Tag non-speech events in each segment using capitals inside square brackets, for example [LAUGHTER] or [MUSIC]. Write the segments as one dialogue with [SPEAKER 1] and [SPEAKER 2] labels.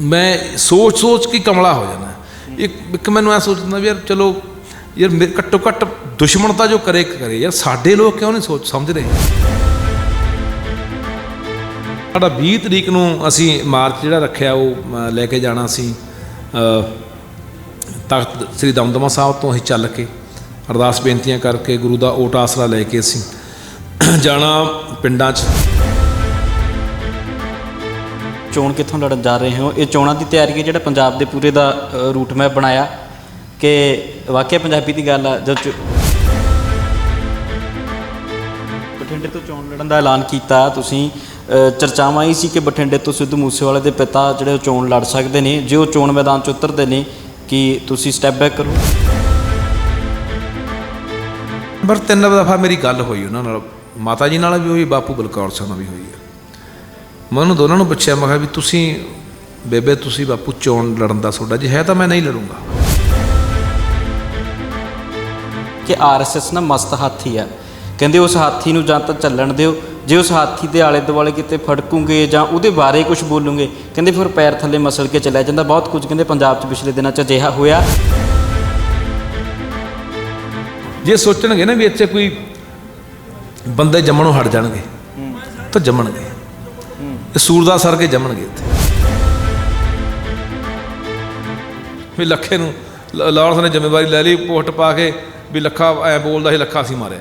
[SPEAKER 1] ਮੈਂ ਸੋਚ ਸੋਚ ਕੇ ਕਮਲਾ ਹੋ ਜਾਣਾ। ਇੱਕ ਇੱਕ ਮੈਨੂੰ ਐ ਸੋਚਦਾ ਵੀ ਯਾਰ ਚਲੋ, ਯਾਰ ਮੇਰੇ ਘੱਟੋ ਘੱਟ ਦੁਸ਼ਮਣ ਤਾਂ ਜੋ ਕਰੇ ਕਰੇ। ਯਾਰ ਸਾਡੇ ਲੋਕ ਕਿਉਂ ਨਹੀਂ ਸੋਚ ਸਮਝ ਰਹੇ? ਸਾਡਾ 20 ਤਰੀਕ ਨੂੰ ਅਸੀਂ ਮਾਰਚ ਜਿਹੜਾ ਰੱਖਿਆ, ਉਹ ਲੈ ਕੇ ਜਾਣਾ ਸੀ। ਤਖਤ ਸ੍ਰੀ ਦਮਦਮਾ ਸਾਹਿਬ ਤੋਂ ਅਸੀਂ ਚੱਲ ਕੇ ਅਰਦਾਸ ਬੇਨਤੀਆਂ ਕਰਕੇ ਗੁਰੂ ਦਾ ਓਟ ਆਸਰਾ ਲੈ ਕੇ ਅਸੀਂ ਜਾਣਾ ਪਿੰਡਾਂ 'ਚ।
[SPEAKER 2] ਚੋਣ ਕਿੱਥੋਂ ਲੜਨ ਜਾ ਰਹੇ ਹੋ? ਇਹ ਚੋਣਾਂ ਦੀ ਤਿਆਰੀ ਹੈ ਜਿਹੜਾ ਪੰਜਾਬ ਦੇ ਪੂਰੇ ਦਾ ਅ, ਰੂਟ ਮੈਪ ਬਣਾਇਆ ਕਿ ਵਾਕਿਆ ਪੰਜਾਬੀ ਦੀ ਗੱਲ ਆ ਜਦ ਬਠਿੰਡੇ ਤੋਂ ਚੋਣ ਲੜਨ ਦਾ ਐਲਾਨ ਕੀਤਾ ਤੁਸੀਂ ਚਰਚਾਵਾਂ ਇਹ ਸੀ ਕਿ ਬਠਿੰਡੇ ਤੋਂ ਸਿੱਧੂ ਮੂਸੇਵਾਲੇ ਦੇ ਪਿਤਾ ਜਿਹੜੇ ਉਹ ਚੋਣ ਲੜ ਸਕਦੇ ਨੇ ਜੇ ਉਹ ਚੋਣ ਮੈਦਾਨ 'ਚ ਉਤਰਦੇ ਨੇ ਕਿ ਤੁਸੀਂ ਸਟੈਪ ਬੈਕ ਕਰੋ?
[SPEAKER 1] ਪਰ ਤਿੰਨ ਦਫਾ ਮੇਰੀ ਗੱਲ ਹੋਈ ਉਹਨਾਂ ਨਾਲ ਮਾਤਾ ਜੀ ਨਾਲ ਵੀ ਹੋਈ ਬਾਪੂ ਬਲਕੌਰ ਸਿੰਘ ਨਾਲ ਵੀ ਹੋਈ ਹੈ। ਮੈਂ ਉਹਨਾਂ ਦੋਨਾਂ ਨੂੰ ਪੁੱਛਿਆ ਮੈਂ ਕਿਹਾ ਵੀ ਤੁਸੀਂ ਬੇਬੇ ਤੁਸੀਂ ਬਾਪੂ ਚੋਣ ਲੜਨ ਦਾ ਤੁਹਾਡਾ ਜੇ ਹੈ ਤਾਂ ਮੈਂ ਨਹੀਂ ਲੜੂੰਗਾ।
[SPEAKER 2] ਕਿ ਆਰਐਸਐਸ ਨਾ ਮਸਤ ਹਾਥੀ ਆ। ਕਹਿੰਦੇ ਉਸ ਹਾਥੀ ਨੂੰ ਜਾਂ ਤਾਂ ਚੱਲਣ ਦਿਓ ਜੇ ਉਸ ਹਾਥੀ ਦੇ ਆਲੇ ਦੁਆਲੇ ਕਿਤੇ ਫੜਕੂਗੇ ਜਾਂ ਉਹਦੇ ਬਾਰੇ ਕੁਝ ਬੋਲੂਗੇ ਕਹਿੰਦੇ ਫਿਰ ਪੈਰ ਥੱਲੇ ਮਸਲ ਕੇ ਚੱਲਿਆ ਜਾਂਦਾ। ਬਹੁਤ ਕੁਝ ਕਹਿੰਦੇ ਪੰਜਾਬ 'ਚ ਪਿਛਲੇ ਦਿਨਾਂ 'ਚ ਅਜਿਹਾ ਹੋਇਆ।
[SPEAKER 1] ਜੇ ਸੋਚਣਗੇ ਨਾ ਵੀ ਇੱਥੇ ਕੋਈ ਬੰਦੇ ਜੰਮਣੋਂ ਹਟ ਜਾਣਗੇ ਤਾਂ ਜੰਮਣਗੇ। ਇਹ ਸੂਰਦਾਸ ਸਰ ਕੇ ਜੰਮਣਗੇ ਇੱਥੇ। ਵੀ ਲੱਖੇ ਨੂੰ ਲ- ਲਾਰੈਂਸ ਨੇ ਜ਼ਿੰਮੇਵਾਰੀ ਲੈ ਲਈ ਪੋਸਟ ਪਾ ਕੇ ਵੀ ਲੱਖਾ ਐ ਬੋਲਦਾ ਸੀ ਲੱਖਾ ਸੀ ਮਾਰਿਆ।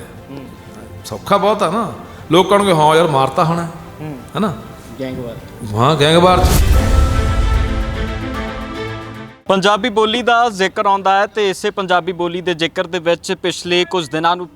[SPEAKER 1] ਸੌਖਾ ਬਹੁਤ ਆ ਨਾ। ਲੋਕ ਕਹਿਣਗੇ ਹਾਂ ਯਾਰ ਮਾਰਤਾ ਹੋਣਾ। ਹੈਨਾ?
[SPEAKER 2] ਗੈਂਗਵਾਰ।
[SPEAKER 1] ਹਾਂ ਗੈਂਗਵਾਰ
[SPEAKER 2] ਪੰਜਾਬੀ ਬੋਲੀ ਦਾ ਜ਼ਿਕਰ ਆਉਂਦਾ ਹੈ ਤੇ ਇਸੇ ਪੰਜਾਬੀ ਬੋਲੀ ਦੇ ਜ਼ਿਕਰ ਦੇ ਵਿੱਚ ਪਿਛਲੇ ਕੁਝ ਦਿਨਾਂ ਨੂੰ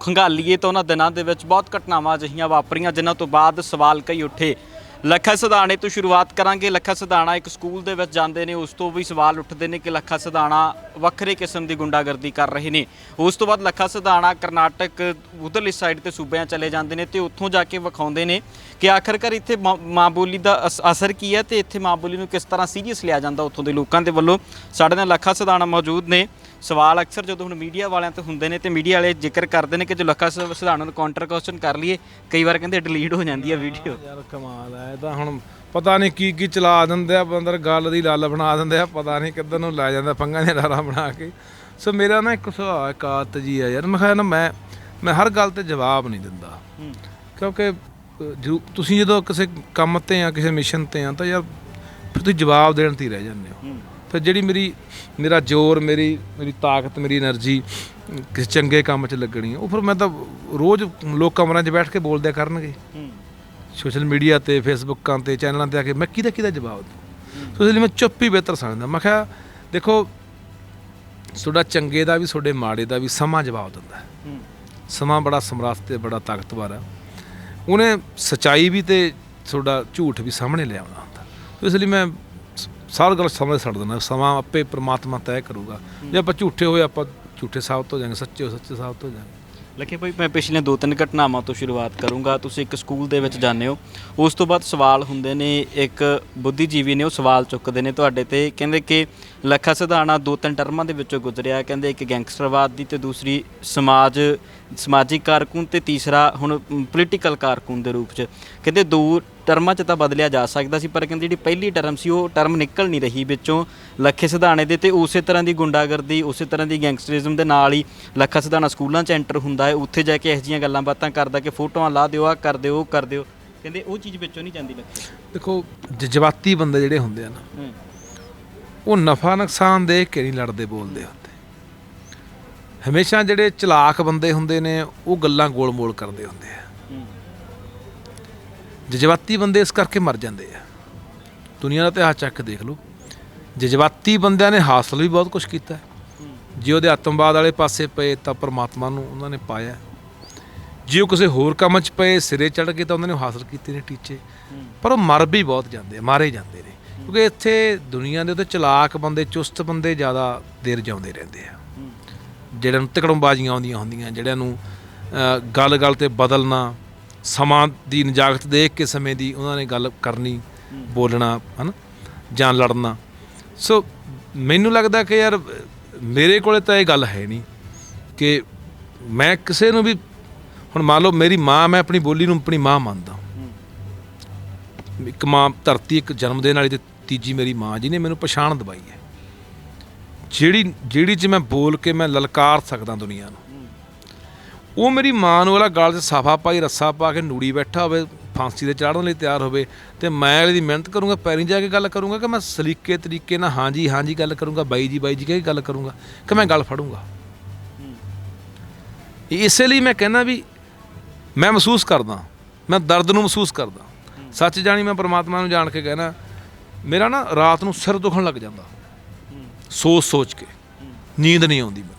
[SPEAKER 2] ਖੰਗਾਲੀਏ ਤਾਂ ਉਹਨਾਂ ਦਿਨਾਂ ਦੇ ਵਿੱਚ ਬਹੁਤ ਘਟਨਾਵਾਂ ਅਜਿਹੀਆਂ ਵਾਪਰੀਆਂ ਜਿਨ੍ਹਾਂ ਤੋਂ ਬਾਅਦ ਸਵਾਲ ਕਈ ਉੱਠੇ। ਲੱਖਾ ਸਿਧਾਣੇ ਤੋਂ ਸ਼ੁਰੂਆਤ ਕਰਾਂਗੇ। ਲੱਖਾ ਸਿਧਾਣਾ ਇੱਕ ਸਕੂਲ ਦੇ ਵਿੱਚ ਜਾਂਦੇ ਨੇ, ਉਸ ਤੋਂ ਵੀ ਸਵਾਲ ਉੱਠਦੇ ਨੇ ਕਿ ਲੱਖਾ ਸਿਧਾਣਾ ਵੱਖਰੇ ਕਿਸਮ ਦੀ ਗੁੰਡਾਗਰਦੀ ਕਰ ਰਹੇ ਨੇ। ਉਸ ਤੋਂ ਬਾਅਦ ਲੱਖਾ ਸਿਧਾਣਾ ਕਰਨਾਟਕ ਉਧਰਲੀ ਸਾਈਡ ਤੇ ਸੂਬਿਆਂ ਚਲੇ ਜਾਂਦੇ ਨੇ ਤੇ ਉੱਥੋਂ ਜਾ ਕੇ ਵਿਖਾਉਂਦੇ ਨੇ ਕਿ ਆਖਰਕਾਰ ਇੱਥੇ ਮਾਂ- ਮਾਂ ਬੋਲੀ ਦਾ ਅਸ- ਅਸਰ ਕੀ ਹੈ ਤੇ ਇੱਥੇ ਮਾਂ ਬੋਲੀ ਨੂੰ ਕਿਸ ਤਰ੍ਹਾਂ ਸੀਰੀਅਸ ਲਿਆ ਜਾਂਦਾ ਉੱਥੋਂ ਦੇ ਲੋਕਾਂ ਦੇ ਵੱਲੋਂ? ਸਾਡੇ ਨਾਲ ਲੱਖਾ ਸਿਧਾਣਾ ਮੌਜੂਦ ਨੇ। ਸਵਾਲ ਅਕਸਰ ਜਦੋਂ ਹੁਣ ਮੀਡੀਆ ਵਾਲਿਆਂ ਤੇ ਹੁੰਦੇ ਨੇ ਤੇ ਮੀਡੀਆ ਵਾਲੇ ਜ਼ਿਕਰ ਕਰਦੇ ਨੇ ਕਿ ਜੋ ਲੱਖਾ ਸਿਧਾਣਾ ਨੂੰ ਕਾਊਂਟਰ ਕੁਐਸਚਨ ਕਰ ਲਈਏ ਕਈ ਵਾਰ ਕਹਿੰਦੇ ਡਿਲੀਟ ਹੋ ਜਾਂਦੀ ਹੈ ਵੀਡੀਓ
[SPEAKER 1] ਯਾਰ ਕਮਾਲ ਹੈ ਇਹ ਤਾਂ ਹੁਣ ਪਤਾ ਨਹੀਂ ਕੀ ਕੀ ਚਲਾ ਦਿੰਦੇ ਆ ਬੰਦਰ ਗੱਲ ਦੀ ਲੱਲ ਬਣਾ ਦਿੰਦੇ ਆ ਪਤਾ ਨਹੀਂ ਕਿੱਧਰ ਨੂੰ ਲੈ ਜਾਂਦਾ ਪੰਗਾ ਦੇ ਡਾਰਾ ਬਣਾ ਕੇ। ਸੋ ਮੇਰਾ ਨਾ ਇੱਕ ਸੁਭਾਅ ਆਦਤ ਜੀ ਆ ਯਾਰ ਮੈਂ ਕਿਹਾ ਨਾ ਮੈਂ ਮੈਂ ਹਰ ਗੱਲ ਤੇ ਜਵਾਬ ਨਹੀਂ ਦਿੰਦਾ। ਕਿਉਂਕਿ ਤੁਸੀਂ ਜਦੋਂ ਕਿਸੇ ਕੰਮ ਤੇ ਆ ਕਿਸੇ ਮਿਸ਼ਨ ਤੇ ਆ ਤਾਂ ਯਾਰ ਫਿਰ ਤੁਸੀਂ ਜਵਾਬ ਦੇਣ ਤੇ ਹੀ ਰਹਿ ਜਾਂਦੇ ਹੋ। ਤੇ ਜਿਹੜੀ ਮੇਰੀ, ਮੇਰਾ ਜ਼ੋਰ, ਮੇਰੀ ਮੇਰੀ ਤਾਕਤ, ਮੇਰੀ એનર્ਜੀ ਕਿਸੇ ਚੰਗੇ ਕੰਮ 'ਚ ਲੱਗਣੀ ਉਹ ਫਿਰ ਮੈਂ ਤਾਂ ਰੋਜ਼ ਲੋਕ ਕਮਰਾਂ 'ਚ ਬੈਠ ਕੇ ਬੋਲਦੇ ਕਰਨਗੇ। ਸੋਸ਼ਲ ਮੀਡੀਆ ਤੇ, ਫੇਸਬੁੱਕਾਂ ਤੇ, ਚੈਨਲਾਂ ਤੇ ਆ ਕੇ ਮੈਂ ਕਿਹਦਾ ਕਿਹਦਾ ਜਵਾਬ ਦਵਾਂ? ਸੋ ਇਸ ਲਈ ਮੈਂ ਚੁੱਪ ਹੀ ਬਿਹਤਰ ਸਮਝਦਾ। ਮੈਂ ਕਿਹਾ, ਦੇਖੋ, ਤੁਹਾਡਾ ਚੰਗੇ ਦਾ ਵੀ, ਤੁਹਾਡੇ ਮਾੜੇ ਦਾ ਵੀ ਸਮਾਂ ਜਵਾਬ ਦਿੰਦਾ। ਸਮਾਂ ਬੜਾ ਸਮਰੱਥ ਤੇ ਬੜਾ ਤਾਕਤਵਰ ਆ। ਉਹਨੇ ਸਚਾਈ ਵੀ ਤੇ ਤੁਹਾਡਾ ਝੂਠ ਵੀ ਸਾਹਮਣੇ ਲਿਆਉਣਾ ਹੁੰਦਾ। ਇਸ ਲਈ ਮੈਂ ਸਾਰੀ ਗੱਲ ਸਮਝ ਛੱਡ ਦਿੰਦਾ ਸਮਾਂ ਆਪੇ ਪ੍ਰਮਾਤਮਾ ਤੈਅ ਕਰੂਗਾ। ਜੇ ਆਪਾਂ ਝੂਠੇ ਹੋਏ ਆਪਾਂ ਝੂਠੇ ਸਾਬਤ ਹੋ ਜਾਵਾਂਗੇ ਸੱਚੇ ਹੋ ਸੱਚੇ ਸਾਬਤ ਹੋ ਜਾਵਾਂਗੇ।
[SPEAKER 2] ਲੱਖੇ ਭਾਈ ਮੈਂ ਪਿਛਲੇ ਦੋ ਤਿੰਨ ਘਟਨਾਵਾਂ ਤੋਂ ਸ਼ੁਰੂਆਤ ਕਰੂੰਗਾ। ਤੁਸੀਂ ਇੱਕ ਸਕੂਲ ਦੇ ਵਿੱਚ ਜਾਂਦੇ ਹੋ। ਉਸ ਤੋਂ ਬਾਅਦ ਸਵਾਲ ਹੁੰਦੇ ਨੇ ਇੱਕ ਬੁੱਧੀਜੀਵੀ ਨੇ ਉਹ ਸਵਾਲ ਚੁੱਕਦੇ ਨੇ ਤੁਹਾਡੇ ਤੇ। ਕਹਿੰਦੇ ਕਿ ਲੱਖਾ ਸਿਧਾਣਾ ਦੋ ਤਿੰਨ ਟਰਮਾਂ ਦੇ ਵਿੱਚੋਂ ਗੁਜ਼ਰਿਆ। ਕਹਿੰਦੇ ਇੱਕ ਗੈਂਗਸਟਰਵਾਦ ਦੀ ਤੇ ਦੂਸਰੀ ਸਮਾਜ ਸਮਾਜਿਕ ਕਾਰਕੁਨ ਤੇ ਤੀਸਰਾ ਹੁਣ ਪੋਲੀਟੀਕਲ ਕਾਰਕੁਨ ਦੇ ਰੂਪ 'ਚ। ਕਹਿੰਦੇ ਦੋ ਟਰਮਾਂ 'ਚ ਤਾਂ ਬਦਲਿਆ ਜਾ ਸਕਦਾ ਸੀ ਪਰ ਕਹਿੰਦੇ ਜਿਹੜੀ ਪਹਿਲੀ ਟਰਮ ਸੀ ਉਹ ਟਰਮ ਨਿਕਲ ਨਹੀਂ ਰਹੀ ਵਿੱਚੋਂ ਲੱਖੇ ਸਿਧਾਣੇ ਦੇ ਤੇ ਉਸੇ ਤਰ੍ਹਾਂ ਦੀ ਗੁੰਡਾਗਰਦੀ ਉਸੇ ਤਰ੍ਹਾਂ ਦੀ ਗੈਂਗਸਟਰਿਜ਼ਮ ਦੇ ਨਾਲ ਹੀ ਲੱਖਾ ਸਿਧਾਣਾ ਸਕੂਲਾਂ 'ਚ ਐਂਟਰ ਹੁੰਦਾ ਹੈ। ਉੱਥੇ ਜਾ ਕੇ ਇਹੋ ਜਿਹੀਆਂ ਗੱਲਾਂ ਬਾਤਾਂ ਕਰਦਾ ਕਿ ਫੋਟੋਆਂ ਲਾ ਦਿਓ ਆ ਕਰ ਦਿਓ ਉਹ ਕਰ ਦਿਓ। ਕਹਿੰਦੇ ਉਹ ਚੀਜ਼ ਵਿੱਚੋਂ ਨਹੀਂ ਜਾਂਦੀ ਲੱਖੇ।
[SPEAKER 1] ਦੇਖੋ ਜਜ਼ਬਾਤੀ ਬੰਦੇ ਜਿਹੜੇ ਹੁੰਦੇ ਆ ਨਾ ਉਹ ਨਫਾ ਨੁਕਸਾਨ ਦੇਖ ਕੇ ਨਹੀਂ ਲੜਦੇ ਬੋਲਦੇ ਹੁੰਦੇ ਹਮੇਸ਼ਾ ਜਿਹੜੇ ਚਲਾਕ ਬੰਦੇ ਹੁੰਦੇ ਨੇ ਉਹ ਗੱਲਾਂ ਗੋਲ-ਮੋਲ ਕਰਦੇ ਹੁੰਦੇ ਆ। ਜਜ਼ਬਾਤੀ ਬੰਦੇ ਇਸ ਕਰਕੇ ਮਰ ਜਾਂਦੇ ਆ। ਦੁਨੀਆ ਦਾ ਇਤਿਹਾਸ ਚੱਕ ਕੇ ਦੇਖ ਲਓ। ਜਜ਼ਬਾਤੀ ਬੰਦਿਆਂ ਨੇ ਹਾਸਲ ਵੀ ਬਹੁਤ ਕੁਝ ਕੀਤਾ। ਜੇ ਉਹਦੇ ਆਤਮਵਾਦ ਵਾਲੇ ਪਾਸੇ ਪਏ ਤਾਂ ਪਰਮਾਤਮਾ ਨੂੰ ਉਹਨਾਂ ਨੇ ਪਾਇਆ ਜੇ ਉਹ ਕਿਸੇ ਹੋਰ ਕੰਮ 'ਚ ਪਏ ਸਿਰੇ ਚੜ ਗਏ ਤਾਂ ਉਹਨਾਂ ਨੇ ਹਾਸਲ ਕੀਤੇ ਨੇ ਟੀਚੇ। ਪਰ ਉਹ ਮਰ ਵੀ ਬਹੁਤ ਜਾਂਦੇ ਆ ਮਾਰੇ ਜਾਂਦੇ ਨੇ। ਕਿਉਂਕਿ ਇੱਥੇ ਦੁਨੀਆ ਦੇ ਉੱਤੇ ਚਲਾਕ ਬੰਦੇ ਚੁਸਤ ਬੰਦੇ ਜ਼ਿਆਦਾ ਦੇਰ ਜਿਉਂਦੇ ਰਹਿੰਦੇ ਆ। ਜਿਹੜਿਆਂ ਨੂੰ ਤਿਕੜਮਬਾਜ਼ੀਆਂ ਆਉਂਦੀਆਂ ਹੁੰਦੀਆਂ ਜਿਹੜਿਆਂ ਨੂੰ ਗੱਲ-ਗੱਲ ਤੇ ਬਦਲਣਾ ਸਮਾਂ ਦੀ ਨਜਾਕਤ ਦੇਖ ਕੇ ਸਮੇਂ ਦੀ ਉਹਨਾਂ ਨੇ ਗੱਲ ਕਰਨੀ, ਬੋਲਣਾ, ਹਨਾ, ਜਾਂ ਲੜਨਾ। ਸੋ ਮੈਨੂੰ ਲੱਗਦਾ ਕਿ ਯਾਰ, ਮੇਰੇ ਕੋਲੇ ਤਾਂ ਇਹ ਗੱਲ ਹੈ ਨਹੀਂ ਕਿ ਮੈਂ ਕਿਸੇ ਨੂੰ ਵੀ, ਹੁਣ ਮੰਨ ਲਓ ਮੇਰੀ ਮਾਂ, ਮੈਂ ਆਪਣੀ ਬੋਲੀ ਨੂੰ ਆਪਣੀ ਮਾਂ ਮੰਨਦਾ ਇੱਕ ਮਾਂ ਧਰਤੀ, ਇੱਕ ਜਨਮ ਦੇਣ ਵਾਲੀ ਤੇ ਤੀਜੀ ਮੇਰੀ ਮਾਂ ਜੀ ਨੇ ਮੈਨੂੰ ਪਛਾਣ ਦਵਾਈ ਹੈ। ਜਿਹੜੀ ਜਿਹੜੀ ਚ ਮੈਂ ਬੋਲ ਕੇ ਮੈਂ ਲਲਕਾਰ ਸਕਦਾ ਦੁਨੀਆ ਨੂੰ। ਉਹ ਮੇਰੀ ਮਾਂ ਨੂੰ ਵਾਲਾ ਗਲ 'ਚ ਸਾਫਾ ਪਾਈ, ਰੱਸਾ ਪਾ ਕੇ ਨੂੜੀ ਬੈਠਾ ਹੋਵੇ, ਫਾਂਸੀ ਦੇ ਚਾੜਨ ਲਈ ਤਿਆਰ ਹੋਵੇ ਤੇ ਮੈਂ ਇਹਦੀ ਮਿਹਨਤ ਕਰੂੰਗਾ, ਪੈਰੀ ਜਾ ਕੇ ਗੱਲ ਕਰੂੰਗਾ ਕਿ ਮੈਂ ਸਲੀਕੇ ਤਰੀਕੇ ਨਾਲ ਹਾਂਜੀ ਹਾਂਜੀ ਗੱਲ ਕਰੂੰਗਾ, ਬਾਈ ਜੀ ਬਾਈ ਜੀ ਕਹਿ ਕੇ ਗੱਲ ਕਰੂੰਗਾ ਕਿ ਮੈਂ ਗੱਲ ਫੜੂੰਗਾ। ਇਸੇ ਲਈ ਮੈਂ ਕਹਿੰਦਾ ਵੀ ਮੈਂ ਮਹਿਸੂਸ ਕਰਦਾ, ਮੈਂ ਦਰਦ ਨੂੰ ਮਹਿਸੂਸ ਕਰਦਾ। ਸੱਚ ਜਾਣੀ ਮੈਂ ਪ੍ਰਮਾਤਮਾ ਨੂੰ ਜਾਣ ਕੇ ਕਹਿਣਾ, ਮੇਰਾ ਨਾ ਰਾਤ ਨੂੰ ਸਿਰ ਦੁਖਣ ਲੱਗ ਜਾਂਦਾ। ਸੋਚ ਸੋਚ ਕੇ, ਨੀਂਦ ਨਹੀਂ ਆਉਂਦੀ ਮੈਨੂੰ।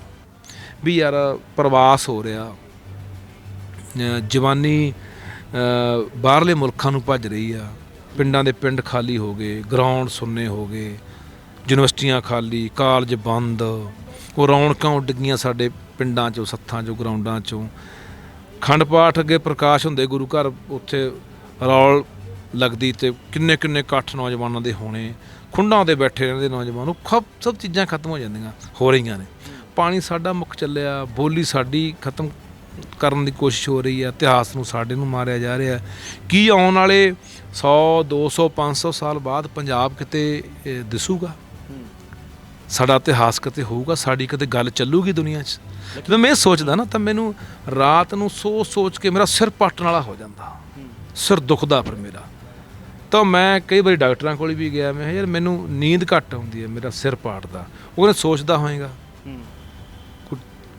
[SPEAKER 1] ਵੀ ਯਾਰ, ਪ੍ਰਵਾਸ ਹੋ ਰਿਹਾ। ਜਵਾਨੀ ਬਾਹਰਲੇ ਮੁਲਕਾਂ ਨੂੰ ਭੱਜ ਰਹੀ ਆ। ਪਿੰਡਾਂ ਦੇ ਪਿੰਡ ਖਾਲੀ ਹੋ ਗਏ ਗਰਾਊਂਡ ਸੁੰਨੇ ਹੋ ਗਏ, ਯੂਨੀਵਰਸਿਟੀਆਂ ਖਾਲੀ, ਕਾਲਜ ਬੰਦ। ਉਹ ਰੌਣਕਾਂ ਉੱਡ ਗਈਆਂ ਸਾਡੇ ਪਿੰਡਾਂ 'ਚੋਂ, ਸੱਥਾਂ 'ਚੋਂ ਗਰਾਊਂਡਾਂ 'ਚੋਂ। ਖੰਡ ਪਾਠ ਅੱਗੇ ਪ੍ਰਕਾਸ਼ ਹੁੰਦੇ, ਗੁਰੂ ਘਰ ਉੱਥੇ ਰੌਲ ਲੱਗਦੀ ਤੇ ਕਿੰਨੇ ਕਿੰਨੇ ਇਕੱਠ ਨੌਜਵਾਨਾਂ ਦੇ ਹੋਣੇ। ਖੁੰਡਾਂ ਤੇ ਬੈਠੇ ਰਹਿੰਦੇ ਨੌਜਵਾਨ, ਉਹ ਖਬ ਸਭ ਚੀਜ਼ਾਂ ਖਤਮ ਹੋ ਜਾਂਦੀਆਂ, ਹੋ ਰਹੀਆਂ ਨੇ। ਪਾਣੀ ਸਾਡਾ ਮੁੱਕ ਚੱਲਿਆ, ਬੋਲੀ ਸਾਡੀ ਖਤਮ ਕਰਨ ਦੀ ਕੋਸ਼ਿਸ਼ ਹੋ ਰਹੀ ਹੈ ਇਤਿਹਾਸ ਨੂੰ ਸਾਡੇ ਨੂੰ ਮਾਰਿਆ ਜਾ ਰਿਹਾ ਕੀ ਆਉਣ ਵਾਲੇ 100 200 500 ਸਾਲ ਬਾਅਦ ਪੰਜਾਬ ਕਿਤੇ ਦਿਸੂਗਾ? ਸਾਡਾ ਇਤਿਹਾਸ ਕਿਤੇ ਹੋਊਗਾ? ਸਾਡੀ ਕਿਤੇ ਗੱਲ ਚੱਲੂਗੀ ਦੁਨੀਆ 'ਚ? ਜਦੋਂ ਮੈਂ ਸੋਚਦਾ ਨਾ ਤਾਂ ਮੈਨੂੰ ਰਾਤ ਨੂੰ ਸੋਚ ਸੋਚ ਕੇ ਮੇਰਾ ਸਿਰ ਪੱਟਣ ਵਾਲਾ ਹੋ ਜਾਂਦਾ। ਸਿਰ ਦੁਖਦਾ ਫਿਰ ਮੇਰਾ। ਤਾਂ ਮੈਂ ਕਈ ਵਾਰੀ ਡਾਕਟਰਾਂ ਕੋਲ ਵੀ ਗਿਆ ਮੈਂ ਯਾਰ ਮੈਨੂੰ ਨੀਂਦ ਘੱਟ ਆਉਂਦੀ ਹੈ ਮੇਰਾ ਸਿਰ ਪਾਟਦਾ ਉਹ ਕਹਿੰਦੇ ਸੋਚਦਾ ਹੋਏਗਾ।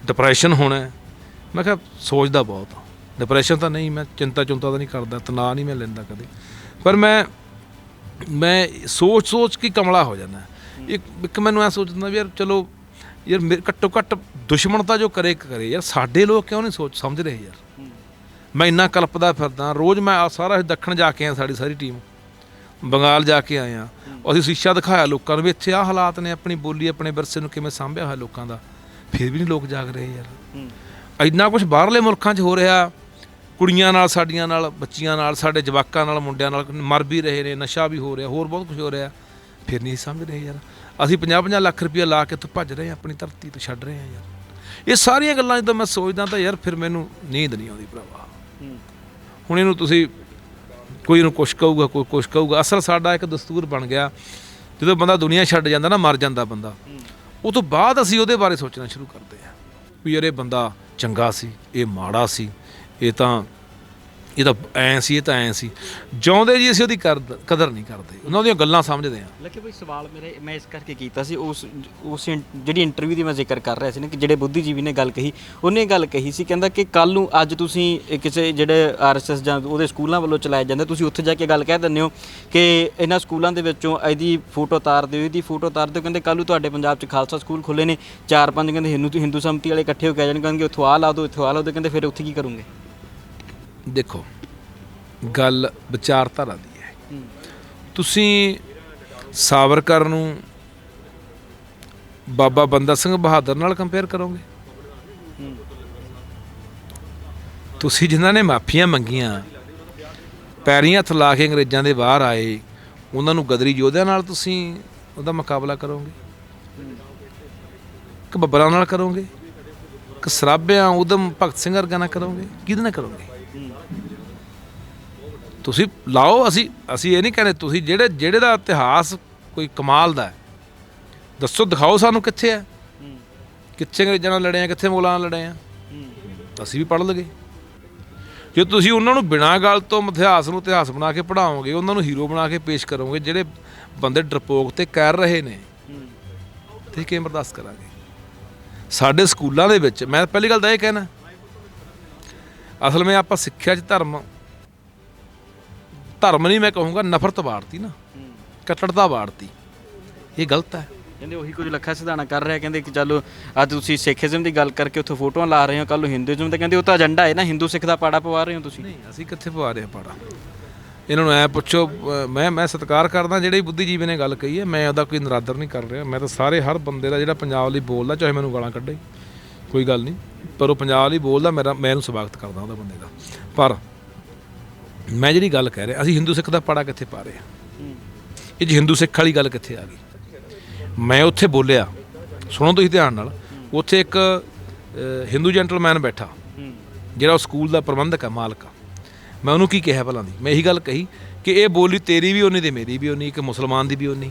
[SPEAKER 1] ਡਿਪਰੈਸ਼ਨ ਹੋਣਾ। ਮੈਂ ਕਿਹਾ ਸੋਚਦਾ ਬਹੁਤ ਡਿਪਰੈਸ਼ਨ ਤਾਂ ਨਹੀਂ, ਮੈਂ ਚਿੰਤਾ ਚੁੰਤਾ ਤਾਂ ਨਹੀਂ ਕਰਦਾ ਤਣਾਅ ਨਹੀਂ ਮੈਂ ਲੈਂਦਾ ਕਦੇ। ਪਰ ਮੈਂ ਮੈਂ ਸੋਚ ਸੋਚ ਕੇ ਕਮਲਾ ਹੋ ਜਾਂਦਾ। ਇੱਕ ਇੱਕ ਮੈਨੂੰ ਐ ਸੋਚਦਾ ਵੀ ਯਾਰ ਚਲੋ, ਯਾਰ ਮੇਰੇ ਘੱਟੋ ਘੱਟ ਦੁਸ਼ਮਣ ਤਾਂ ਜੋ ਕਰੇ ਕਰੇ। ਯਾਰ ਸਾਡੇ ਲੋਕ ਕਿਉਂ ਨਹੀਂ ਸੋਚ, ਸਮਝ ਰਹੇ ਯਾਰ? ਮੈਂ ਇੰਨਾ ਕਲਪਦਾ ਫਿਰਦਾ, ਰੋਜ਼ ਮੈਂ ਆਹ ਸਾਰਾ ਦੱਖਣ ਜਾ ਕੇ ਆਇਆ ਸਾਡੀ ਸਾਰੀ ਟੀਮ। ਬੰਗਾਲ ਜਾ ਕੇ ਆਏ ਆ ਅਸੀਂ ਸ਼ੀਸ਼ਾ ਦਿਖਾਇਆ ਲੋਕਾਂ ਨੂੰ ਵੀ ਇੱਥੇ ਆਹ ਹਾਲਾਤ ਨੇ, ਆਪਣੀ ਬੋਲੀ, ਆਪਣੇ ਵਿਰਸੇ ਨੂੰ ਕਿਵੇਂ ਸਾਂਭਿਆ ਹੋਇਆ ਲੋਕਾਂ ਦਾ। ਫਿਰ ਵੀ ਨਹੀਂ ਲੋਕ ਜਾਗ ਰਹੇ ਯਾਰ। ਇੰਨਾ ਕੁਝ ਬਾਹਰਲੇ ਮੁਲਕਾਂ 'ਚ ਹੋ ਰਿਹਾ ਕੁੜੀਆਂ ਨਾਲ ਸਾਡੀਆਂ ਨਾਲ ਬੱਚੀਆਂ ਨਾਲ ਸਾਡੇ ਜਵਾਕਾਂ ਨਾਲ ਮੁੰਡਿਆਂ ਨਾਲ ਮਰ ਵੀ ਰਹੇ ਨੇ ਨਸ਼ਾ ਵੀ ਹੋ ਰਿਹਾ ਹੋਰ ਬਹੁਤ ਕੁਝ ਹੋ ਰਿਹਾ। ਫਿਰ ਨਹੀਂ ਸਮਝ ਰਹੇ ਯਾਰ। ਅਸੀਂ 50-50 ਲੱਖ ਰੁਪਇਆ ਲਾ ਕੇ ਇੱਥੋਂ ਭੱਜ ਰਹੇ ਹਾਂ ਆਪਣੀ ਧਰਤੀ ਤੋਂ ਛੱਡ ਰਹੇ ਹਾਂ ਯਾਰ। ਇਹ ਸਾਰੀਆਂ ਗੱਲਾਂ ਜਦੋਂ ਮੈਂ ਸੋਚਦਾ ਤਾਂ ਯਾਰ ਫਿਰ ਮੈਨੂੰ ਨੀਂਦ ਨਹੀਂ ਆਉਂਦੀ ਭਰਾਵਾ। ਹੁਣ ਇਹਨੂੰ ਤੁਸੀਂ ਕੋਈ ਨੂੰ ਕੁਛ ਕਹੂਗਾ ਕੋਈ ਕੁਛ ਕਹੂਗਾ ਅਸਲ ਸਾਡਾ ਇੱਕ ਦਸਤੂਰ ਬਣ ਗਿਆ। ਜਦੋਂ ਬੰਦਾ ਦੁਨੀਆ ਛੱਡ ਜਾਂਦਾ ਨਾ ਮਰ ਜਾਂਦਾ ਬੰਦਾ। ਉਹ ਤੋਂ ਬਾਅਦ ਅਸੀਂ ਉਹਦੇ ਬਾਰੇ ਸੋਚਣਾ ਸ਼ੁਰੂ ਕਰਦੇ ਹਾਂ। ਵੀ ਯਾਰ ਇਹ ਬੰਦਾ ਚੰਗਾ ਸੀ ਇਹ ਮਾੜਾ ਸੀ ਇਹ ਤਾਂ ਇਹ ਤਾਂ ਐਂ ਸੀ, ਇਹ ਤਾਂ ਐਂ ਸੀ। ਜਿਉਂਦੇ ਜੀ ਅਸੀਂ ਉਹਦੀ ਕਰਦ- ਕਦਰ ਨਹੀਂ ਕਰਦੇ। ਉਹਨਾਂ ਦੀਆਂ ਗੱਲਾਂ ਸਮਝਦੇ ਹਾਂ।
[SPEAKER 2] ਲੱਗੇ ਬਈ ਸਵਾਲ ਮੇਰੇ, ਮੈਂ ਇਸ ਕਰਕੇ ਕੀਤਾ ਸੀ, ਉਸ ਉਸ ਇੰ- ਜਿਹੜੀ ਇੰਟਰਵਿਊ ਦੀ ਮੈਂ ਜ਼ਿਕਰ ਕਰ ਰਿਹਾ ਸੀ ਨਾ, ਕਿ ਜਿਹੜੇ ਬੁੱਧੀਜੀਵੀ ਨੇ ਗੱਲ ਕਹੀ, ਉਹਨੇ ਗੱਲ ਕਹੀ ਸੀ, ਕਹਿੰਦਾ ਕਿ ਕੱਲ ਨੂੰ ਅੱਜ ਤੁਸੀਂ ਇਹ ਕਿਸੇ, ਜਿਹੜੇ ਆਰਐਸਐਸ ਜਾਂ ਉਹਦੇ ਸਕੂਲਾਂ ਵੱਲੋਂ ਚਲਾਇਆ ਜਾਂਦਾ, ਤੁਸੀਂ ਉੱਥੇ ਜਾ ਕੇ ਗੱਲ ਕਹਿ ਦਿੰਦੇ ਹੋ ਕਿ ਇਹਨਾਂ ਸਕੂਲਾਂ ਦੇ ਵਿੱਚੋਂ ਇਹਦੀ ਫੋਟੋ ਉਤਾਰ ਦਿਓ, ਇਹਦੀ ਫੋਟੋ ਉਤਾਰ ਦਿਓ, ਕਹਿੰਦੇ ਕੱਲ ਨੂੰ ਤੁਹਾਡੇ ਪੰਜਾਬ 'ਚ ਖਾਲਸਾ ਸਕੂਲ ਖੁੱਲੇ ਨੇ, ਚਾਰ ਪੰਜ ਕਹਿੰਦੇ ਹਿੰਦੂ ਹਿੰਦੂ ਸੰਮਤੀ ਵਾਲੇ ਇਕੱਠੇ ਹੋ ਕੇ ਆ ਜਾਣ ਕਹਿੰਦੇ ਉੱਥੋਂ ਆ ਲਾ ਦਿਓ, ਇੱਥੋਂ ਆ ਲਾ ਦਿਓ, ਕਹਿੰਦੇ ਫਿਰ ਉੱਥੇ ਕੀ ਕਰੋਗੇ?
[SPEAKER 1] ਦੇਖੋ, ਗੱਲ ਵਿਚਾਰਧਾਰਾ ਦੀ ਹੈ। ਤੁਸੀਂ ਸਾਵਰਕਰ ਨੂੰ ਬਾਬਾ ਬੰਦਾ ਸਿੰਘ ਬਹਾਦਰ ਨਾਲ ਕੰਪੇਅਰ ਕਰੋਗੇ? ਤੁਸੀਂ ਜਿਨ੍ਹਾਂ ਨੇ ਮਾਫੀਆਂ ਮੰਗੀਆਂ, ਪੈਰੀਂ ਹੱਥ ਲਾ ਕੇ ਅੰਗਰੇਜ਼ਾਂ ਦੇ ਬਾਹਰ ਆਏ, ਉਹਨਾਂ ਨੂੰ ਗਦਰੀ ਯੋਧਿਆਂ ਨਾਲ ਤੁਸੀਂ ਉਹਦਾ ਮੁਕਾਬਲਾ ਕਰੋਗੇ? ਕਿ ਬੱਬਰਾਂ ਨਾਲ ਕਰੋਗੇ? ਕਿ ਸਰਾਭਿਆਂ ਉਦਮ ਭਗਤ ਸਿੰਘ ਵਰਗਾ ਨਾਲ ਕਰੋਗੇ? ਕਿਹਦੇ ਨਾਲ ਕਰੋਗੇ? ਤੁਸੀਂ ਲਾਓ, ਅਸੀਂ ਅਸੀਂ ਇਹ ਨਹੀਂ ਕਹਿੰਦੇ, ਤੁਸੀਂ ਜਿਹੜੇ ਜਿਹੜੇ ਦਾ ਇਤਿਹਾਸ ਕੋਈ ਕਮਾਲ ਦਾ ਹੈ, ਦੱਸੋ, ਦਿਖਾਓ ਸਾਨੂੰ ਕਿੱਥੇ ਹੈ। ਕਿੱਥੇ ਅੰਗਰੇਜ਼ਾਂ ਨਾਲ ਲੜੇ ਆ ਕਿੱਥੇ ਮੁਗਲਾਂ ਨਾਲ ਲੜੇ ਆ ਅਸੀਂ ਵੀ ਪੜ੍ਹ ਲਗੇ। ਜੇ ਤੁਸੀਂ ਉਹਨਾਂ ਨੂੰ ਬਿਨਾਂ ਗੱਲ ਤੋਂ ਇਤਿਹਾਸ ਨੂੰ ਇਤਿਹਾਸ ਬਣਾ ਕੇ ਪੜਾਓਗੇ ਉਹਨਾਂ ਨੂੰ ਹੀਰੋ ਬਣਾ ਕੇ ਪੇਸ਼ ਕਰੋਗੇ, ਜਿਹੜੇ ਬੰਦੇ ਡਰਪੋਕ ਤੇ ਕਰ ਰਹੇ ਨੇ, ਤੇ ਕਿਵੇਂ ਬਰਦਾਸ਼ਤ ਕਰਾਂਗੇ? ਸਾਡੇ ਸਕੂਲਾਂ ਦੇ ਵਿੱਚ, ਮੈਂ ਪਹਿਲੀ ਗੱਲ ਤਾਂ ਇਹ ਕਹਿਣਾ ਅਸਲ ਵਿੱਚ ਆਪਾਂ ਸਿੱਖਿਆ 'ਚ ਧਰਮ ਧਰਮ ਨਹੀਂ ਮੈਂ ਕਹੂੰਗਾ ਨਫ਼ਰਤ ਵਾੜਤੀ ਨਾ ਕੱਟੜਤਾ ਵਾੜਤੀ। ਇਹ ਗਲਤ ਹੈ।
[SPEAKER 2] ਕਹਿੰਦੇ ਉਹੀ ਕੁਝ ਲੱਖਾ ਸਿਧਾਣਾ ਕਰ ਰਿਹਾ ਕਹਿੰਦੇ ਕਿ ਚਲੋ ਅੱਜ ਤੁਸੀਂ ਸਿੱਖੀਜ਼ਮ ਦੀ ਗੱਲ ਕਰਕੇ ਉੱਥੇ ਫੋਟੋਆਂ ਲਾ ਰਹੇ ਹੋ ਕੱਲ ਨੂੰ ਹਿੰਦੂਇਜ਼ਮ ਤੇ ਕਹਿੰਦੇ ਉਹ ਤਾਂ ਏਜੰਡਾ ਹੈ ਨਾ ਹਿੰਦੂ ਸਿੱਖ ਦਾ ਪਾੜਾ ਪਵਾ ਰਹੇ ਹੋ ਤੁਸੀਂ।
[SPEAKER 1] ਨਹੀਂ ਅਸੀਂ ਕਿੱਥੇ ਪਵਾ ਰਹੇ ਪਾੜਾ? ਇਹਨਾਂ ਨੂੰ ਐ ਪੁੱਛੋ ਮੈਂ ਮੈਂ ਸਤਿਕਾਰ ਕਰਦਾ ਜਿਹੜੇ ਬੁੱਧੀਜੀਵੀ ਨੇ ਗੱਲ ਕਹੀ ਹੈ ਮੈਂ ਉਹਦਾ ਕੋਈ ਨਰਾਦਰ ਨਹੀਂ ਕਰ ਰਿਹਾ ਮੈਂ ਤਾਂ ਸਾਰੇ ਹਰ ਬੰਦੇ ਦਾ ਜਿਹੜਾ ਪੰਜਾਬ ਲਈ ਬੋਲਦਾ ਚਾਹੇ ਮੈਨੂੰ ਗਾਲਾਂ ਕੱਢੇ ਕੋਈ ਗੱਲ ਨਹੀਂ। ਪਰ ਉਹ ਪੰਜਾਬ ਲਈ ਬੋਲਦਾ, ਮੇਰਾ, ਮੈਂ ਇਹਨੂੰ ਸਵਾਗਤ ਕਰਦਾ ਉਹਦਾ ਬੰਦੇ ਦਾ। ਪਰ ਮੈਂ ਜਿਹੜੀ ਗੱਲ ਕਹਿ ਰਿਹਾ, ਅਸੀਂ ਹਿੰਦੂ ਸਿੱਖ ਦਾ ਪਾੜਾ ਕਿੱਥੇ ਪਾ ਰਹੇ ਹਾਂ? ਇਹ 'ਚ ਹਿੰਦੂ ਸਿੱਖ ਵਾਲੀ ਗੱਲ ਕਿੱਥੇ ਆ ਗਈ? ਮੈਂ ਉੱਥੇ ਬੋਲਿਆ, ਸੁਣੋ ਤੁਸੀਂ ਧਿਆਨ ਨਾਲ, ਉੱਥੇ ਇੱਕ ਹਿੰਦੂ ਜੈਂਟਲਮੈਨ ਬੈਠਾ, ਜਿਹੜਾ ਉਹ ਸਕੂਲ ਦਾ ਪ੍ਰਬੰਧਕ ਹੈ ਮਾਲਕ ਮੈਂ ਉਹਨੂੰ ਕੀ ਕਿਹਾ ਭਲਾਂ ਦੀ? ਮੈਂ ਇਹੀ ਗੱਲ ਕਹੀ ਕਿ ਇਹ ਬੋਲੀ ਤੇਰੀ ਵੀ ਉਨੀ ਤੇ ਮੇਰੀ ਵੀ ਉਨੀ ਕਿ ਮੁਸਲਮਾਨ ਦੀ ਵੀ ਉਨੀ